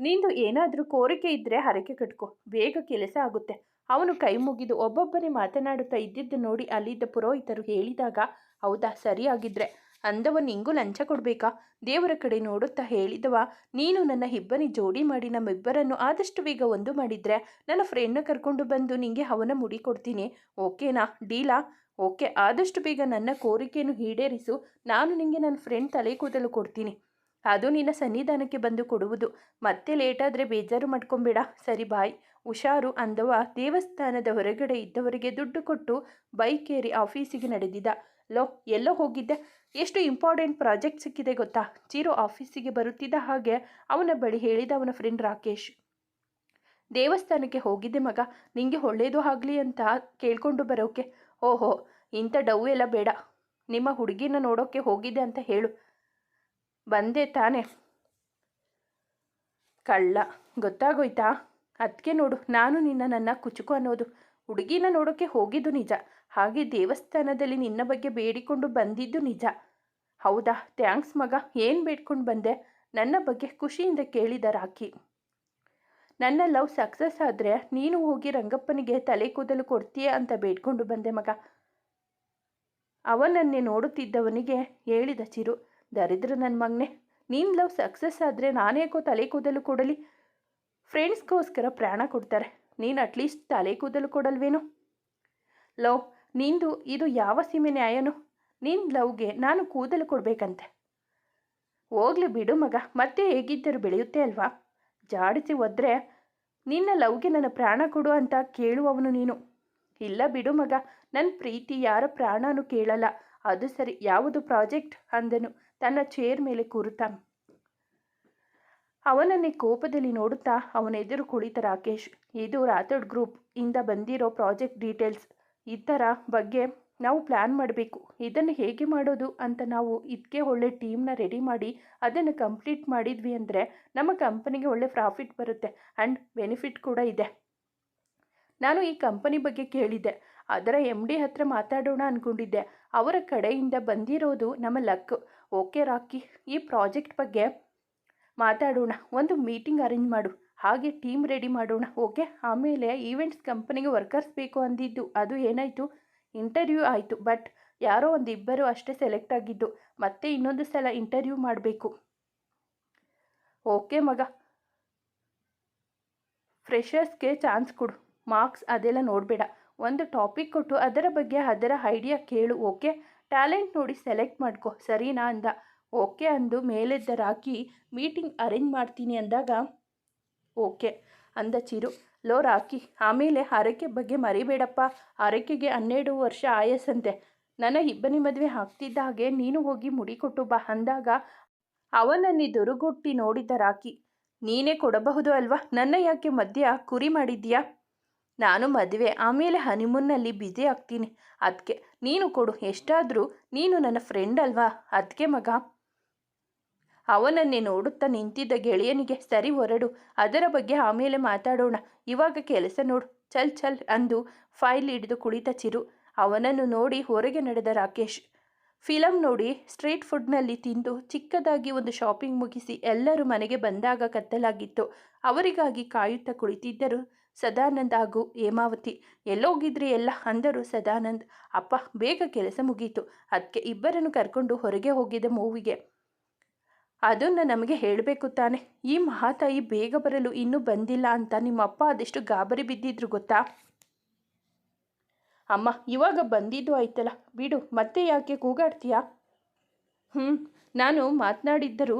ನಿಂದು ಏನಾದರೂ ಕೋರಿಕೆ ಇದ್ದರೆ ಹರಕೆ ಕಟ್ಕೊ, ಬೇಗ ಕೆಲಸ ಆಗುತ್ತೆ. ಅವನು ಕೈ ಮುಗಿದು ಒಬ್ಬೊಬ್ಬರೇ ಮಾತನಾಡುತ್ತಾ ಇದ್ದಿದ್ದು ನೋಡಿ ಅಲ್ಲಿದ್ದ ಪುರೋಹಿತರು ಹೇಳಿದಾಗ, ಹೌದಾ, ಸರಿಯಾಗಿದ್ರೆ. ಅಂದವ, ನಿಂಗೂ ಲಂಚ ಕೊಡಬೇಕಾ? ದೇವರ ಕಡೆ ನೋಡುತ್ತಾ ಹೇಳಿದವ, ನೀನು ನನ್ನ ಇಬ್ಬನಿ ಜೋಡಿ ಮಾಡಿ ನಮ್ಮಿಬ್ಬರನ್ನು ಆದಷ್ಟು ಬೇಗ ಒಂದು ಮಾಡಿದ್ರೆ, ನನ್ನ ಫ್ರೆಂಡ್ನ ಕರ್ಕೊಂಡು ಬಂದು ನಿಂಗೆ ಅವನ ಮುಡಿ ಕೊಡ್ತೀನಿ. ಓಕೆನಾ, ಡೀಲಾ? ಓಕೆ, ಆದಷ್ಟು ಬೇಗ ನನ್ನ ಕೋರಿಕೆಯನ್ನು ಈಡೇರಿಸು. ನಾನು ನಿಂಗೆ ನನ್ನ ಫ್ರೆಂಡ್ ತಲೆ ಕೂದಲು ಕೊಡ್ತೀನಿ. ಅದು ನಿನ್ನ ಸನ್ನಿಧಾನಕ್ಕೆ ಬಂದು ಕೊಡುವುದು. ಮತ್ತೆ ಲೇಟಾದರೆ ಬೇಜಾರು ಮಾಡ್ಕೊಂಬೇಡ. ಸರಿ, ಬಾಯ್. ಹುಷಾರು ಅಂದವ ದೇವಸ್ಥಾನದ ಹೊರಗಡೆ ಇದ್ದವರಿಗೆ ದುಡ್ಡು ಕೊಟ್ಟು ಬೈಕ್ ಏರಿ ಆಫೀಸಿಗೆ ನಡೆದಿದ್ದ ಲೋ, ಎಲ್ಲೋ ಹೋಗಿದ್ದೆ? ಎಷ್ಟು ಇಂಪಾರ್ಟೆಂಟ್ ಪ್ರಾಜೆಕ್ಟ್ ಸಿಕ್ಕಿದೆ ಗೊತ್ತಾ? ಜೀರೋ ಆಫೀಸಿಗೆ ಬರುತ್ತಿದ್ದ ಹಾಗೆ ಅವನ ಬಳಿ ಹೇಳಿದ ಅವನ ಫ್ರೆಂಡ್ ರಾಕೇಶ್. ದೇವಸ್ಥಾನಕ್ಕೆ ಹೋಗಿದ್ದೆ ಮಗ. ನಿಂಗೆ ಒಳ್ಳೇದು ಆಗಲಿ ಅಂತ ಕೇಳಿಕೊಂಡು ಬರೋಕೆ. ಓಹೋ, ಇಂಥ ಡವ್ ಎಲ್ಲ ಬೇಡ. ನಿಮ್ಮ ಹುಡುಗಿನ ನೋಡೋಕ್ಕೆ ಹೋಗಿದ್ದೆ ಅಂತ ಹೇಳು. ಬಂದೆ ತಾನೆ. ಕಳ್ಳ, ಗೊತ್ತಾಗೋಯ್ತಾ? ಅದಕ್ಕೆ ನೋಡು, ನಾನು ನಿನ್ನ ನನ್ನ ಕುಚುಕು ಅನ್ನೋದು. ಹುಡುಗಿನ ನೋಡೋಕ್ಕೆ ಹೋಗಿದ್ದು ನಿಜ. ಹಾಗೆ ದೇವಸ್ಥಾನದಲ್ಲಿ ನಿನ್ನ ಬಗ್ಗೆ ಬೇಡಿಕೊಂಡು ಬಂದಿದ್ದು ನಿಜ. ಹೌದಾ? ಥ್ಯಾಂಕ್ಸ್ ಮಗ. ಏನು ಬೇಡ್ಕೊಂಡು ಬಂದೆ? ನನ್ನ ಬಗ್ಗೆ ಖುಷಿಯಿಂದ ಕೇಳಿದ ರಾಖಿ. ನನ್ನ ಲವ್ ಸಕ್ಸಸ್ ಆದರೆ ನೀನು ಹೋಗಿ ರಂಗಪ್ಪನಿಗೆ ತಲೆ ಕೂದಲು ಕೊಡ್ತೀಯ ಅಂತ ಬೇಡ್ಕೊಂಡು ಬಂದೆ ಮಗ. ಅವನನ್ನೇ ನೋಡುತ್ತಿದ್ದವನಿಗೆ ಹೇಳಿದ ಚಿರು ದರಿದ್ರ ನನ್ನ ಮಗನೆ. ನೀನು ಲವ್ ಸಕ್ಸಸ್ ಆದರೆ ನಾನೇಕೋ ತಲೆ ಕೂದಲು ಕೊಡಲಿ. ಫ್ರೆಂಡ್ಸ್ಗೋಸ್ಕರ ಪ್ರಾಣ ಕೊಡ್ತಾರೆ. ನೀನು ಅಟ್ಲೀಸ್ಟ್ ತಲೆ ಕೂದಲು ಕೊಡಲ್ವೇನು? ಲವ್ ನಿಂದು ಇದು ಯಾವ ಸೀಮೆ ನ್ಯಾಯನು? ನಿನ್ನ ಲವ್ಗೆ ನಾನು ಕೂದಲು ಕೊಡಬೇಕಂತೆ. ಹೋಗ್ಲಿ ಬಿಡು ಮಗ, ಮತ್ತೆ ಹೇಗಿದ್ದರೂ ಬೆಳೆಯುತ್ತೆ ಅಲ್ವಾ? ಜಾಡಿಸಿ ಒದ್ರೆ, ನಿನ್ನ ಲವ್ಗೆ ನನ್ನ ಪ್ರಾಣ ಕೊಡು ಅಂತ ಕೇಳುವವನು ನೀನು. ಇಲ್ಲ ಬಿಡು ಮಗ ನನ್ನ ಪ್ರೀತಿ ಯಾರ ಪ್ರಾಣನೂ ಕೇಳಲ್ಲ. ಅದು ಸರಿ, ಯಾವುದು ಪ್ರಾಜೆಕ್ಟ್ ಅಂದನು. ತನ್ನ ಚೇರ್ ಮೇಲೆ ಕೂರುತ್ತಾ. ಅವನನ್ನೇ ಕೋಪದಲ್ಲಿ ನೋಡುತ್ತಾ ಅವನ ಎದುರು ಕುಳಿತ ರಾಕೇಶ್, ಇದು ರಾಥೋಡ್ ಗ್ರೂಪ್, ಇಂದ ಬಂದಿರೋ ಪ್ರಾಜೆಕ್ಟ್ ಡೀಟೇಲ್ಸ್ ಇದರ ಬಗ್ಗೆ ನಾವು ಪ್ಲ್ಯಾನ್ ಮಾಡಬೇಕು. ಇದನ್ನು ಹೇಗೆ ಮಾಡೋದು ಅಂತ ನಾವು ಇದಕ್ಕೆ ಒಳ್ಳೆ ಟೀಮ್ನ ರೆಡಿ ಮಾಡಿ ಅದನ್ನು ಕಂಪ್ಲೀಟ್ ಮಾಡಿದ್ವಿ ಅಂದರೆ ನಮ್ಮ ಕಂಪನಿಗೆ ಒಳ್ಳೆ ಪ್ರಾಫಿಟ್ ಬರುತ್ತೆ ಆ್ಯಂಡ್ ಬೆನಿಫಿಟ್ ಕೂಡ ಇದೆ. ನಾನು ಈ ಕಂಪನಿ ಬಗ್ಗೆ ಕೇಳಿದ್ದೆ. ಅದರ ಎಂ ಡಿ ಹತ್ರ ಮಾತಾಡೋಣ ಅಂದ್ಕೊಂಡಿದ್ದೆ ಅವರ ಕಡೆಯಿಂದ ಬಂದಿರೋದು ನಮ್ಮ ಲಕ್. ಓಕೆ ರಾಕಿ, ಈ ಪ್ರಾಜೆಕ್ಟ್ ಬಗ್ಗೆ ಮಾತಾಡೋಣ. ಒಂದು ಮೀಟಿಂಗ್ ಅರೇಂಜ್ ಮಾಡು. ಹಾಗೆ ಟೀಮ್ ರೆಡಿ ಮಾಡೋಣ, ಓಕೆ? ಆಮೇಲೆ ಈವೆಂಟ್ಸ್ ಕಂಪನಿಗೆ ವರ್ಕರ್ಸ್ ಬೇಕು ಅಂದಿದ್ದು. ಅದು ಏನಾಯಿತು? ಇಂಟರ್ವ್ಯೂ ಆಯಿತು, ಬಟ್ ಯಾರೋ ಒಂದು ಇಬ್ಬರು ಅಷ್ಟೇ ಸೆಲೆಕ್ಟ್ ಆಗಿದ್ದು. ಮತ್ತೆ ಇನ್ನೊಂದು ಸಲ ಇಂಟರ್ವ್ಯೂ ಮಾಡಬೇಕು. ಓಕೆ ಮಗ. ಫ್ರೆಷರ್ಸ್ಗೆ ಚಾನ್ಸ್ ಕೊಡು. ಮಾರ್ಕ್ಸ್ ಅದೆಲ್ಲ ನೋಡಬೇಡ. ಒಂದು ಟಾಪಿಕ್ ಕೊಟ್ಟು ಅದರ ಬಗ್ಗೆ ಅದರ ಐಡಿಯಾ ಕೇಳು, ಓಕೆ? ಟ್ಯಾಲೆಂಟ್ ನೋಡಿ ಸೆಲೆಕ್ಟ್ ಮಾಡ್ಕೊ, ಸರಿನಾ ಅಂದ. ಓಕೆ ಅಂದು ಮೇಲೆದ್ದ ರಾಕಿ ಮೀಟಿಂಗ್ ಅರೇಂಜ್ ಮಾಡ್ತೀನಿ ಅಂದಾಗ ಓಕೆ ಅಂದ ಚಿರು. ಲೋ ರಾಕಿ, ಆಮೇಲೆ ಹರಕೆ ಬಗ್ಗೆ ಮರಿಬೇಡಪ್ಪ. ಹರಕೆಗೆ ಹನ್ನೆರಡು ವರ್ಷ ಆಯಸ್ಸಂತೆ. ನನ್ನ ಇಬ್ಬನಿ ಮದುವೆ ಹಾಕ್ತಿದ್ದ ಹಾಗೆ ನೀನು ಹೋಗಿ ಮುಡಿ ಕೊಟ್ಟು ಬಾ ಅಂದಾಗ, ಅವನನ್ನು ದುರುಗುಟ್ಟಿ ನೋಡಿದ್ದ ರಾಕಿ, ನೀನೇ ಕೊಡಬಹುದು ಅಲ್ವಾ? ನನ್ನ ಯಾಕೆ ಮಧ್ಯ ಕುರಿ ಮಾಡಿದ್ಯಾ ನಾನು ಮದುವೆ, ಆಮೇಲೆ ಹನಿಮೂನ್ನಲ್ಲಿ ಬ್ಯುಸಿ ಆಗ್ತೀನಿ. ಅದಕ್ಕೆ ನೀನು ಕೊಡು, ಎಷ್ಟಾದರೂ ನೀನು ನನ್ನ ಫ್ರೆಂಡ್ ಅಲ್ವಾ? ಅದಕ್ಕೆ ಮಗ. ಅವನನ್ನೇ ನೋಡುತ್ತಾ ನಿಂತಿದ್ದ ಗೆಳೆಯನಿಗೆ, ಸರಿ ಹೊರಡು, ಅದರ ಬಗ್ಗೆ ಆಮೇಲೆ ಮಾತಾಡೋಣ. ಇವಾಗ ಕೆಲಸ ನೋಡು, ಚಲ್ ಚಲ್ ಅಂದು ಫೈಲ್ ಹಿಡಿದು ಕುಳಿತ ಚಿರು. ಅವನನ್ನು ನೋಡಿ ಹೊರಗೆ ನಡೆದ ರಾಕೇಶ್. ಫಿಲಂ ನೋಡಿ ಸ್ಟ್ರೀಟ್ ಫುಡ್ನಲ್ಲಿ ತಿಂದು ಚಿಕ್ಕದಾಗಿ ಒಂದು ಶಾಪಿಂಗ್ ಮುಗಿಸಿ ಎಲ್ಲರೂ ಮನೆಗೆ ಬಂದಾಗ ಕತ್ತಲಾಗಿತ್ತು. ಅವರಿಗಾಗಿ ಕಾಯುತ್ತಾ ಕುಳಿತಿದ್ದರು ಸದಾನಂದ್ ಹಾಗೂ ಹೇಮಾವತಿ ಎಲ್ಲೋಗಿದ್ರಿ ಎಲ್ಲ ಅಂದರು ಸದಾನಂದ್. ಅಪ್ಪ, ಬೇಗ ಕೆಲಸ ಮುಗೀತು. ಅದಕ್ಕೆ ಇಬ್ಬರನ್ನು ಕರ್ಕೊಂಡು ಹೊರಗೆ ಹೋಗಿದ್ದ ಮೂವಿಗೆ ಅದನ್ನು ನಮಗೆ ಹೇಳಬೇಕು ತಾನೆ. ಈ ಮಹಾತಾಯಿ ಬೇಗ ಬರಲು ಇನ್ನೂ ಬಂದಿಲ್ಲ ಅಂತ ನಿಮ್ಮ ಅಪ್ಪ ಅದೆಷ್ಟು ಗಾಬರಿ ಬಿದ್ದಿದ್ರು ಗೊತ್ತಾ? ಅಮ್ಮ, ಇವಾಗ ಬಂದಿದ್ದು ಆಯ್ತಲ್ಲ. ಬಿಡು, ಮತ್ತೆ ಯಾಕೆ ಕೂಗಾಡ್ತೀಯಾ? ಹ್ಞೂ ನಾನು ಮಾತನಾಡಿದ್ದರೂ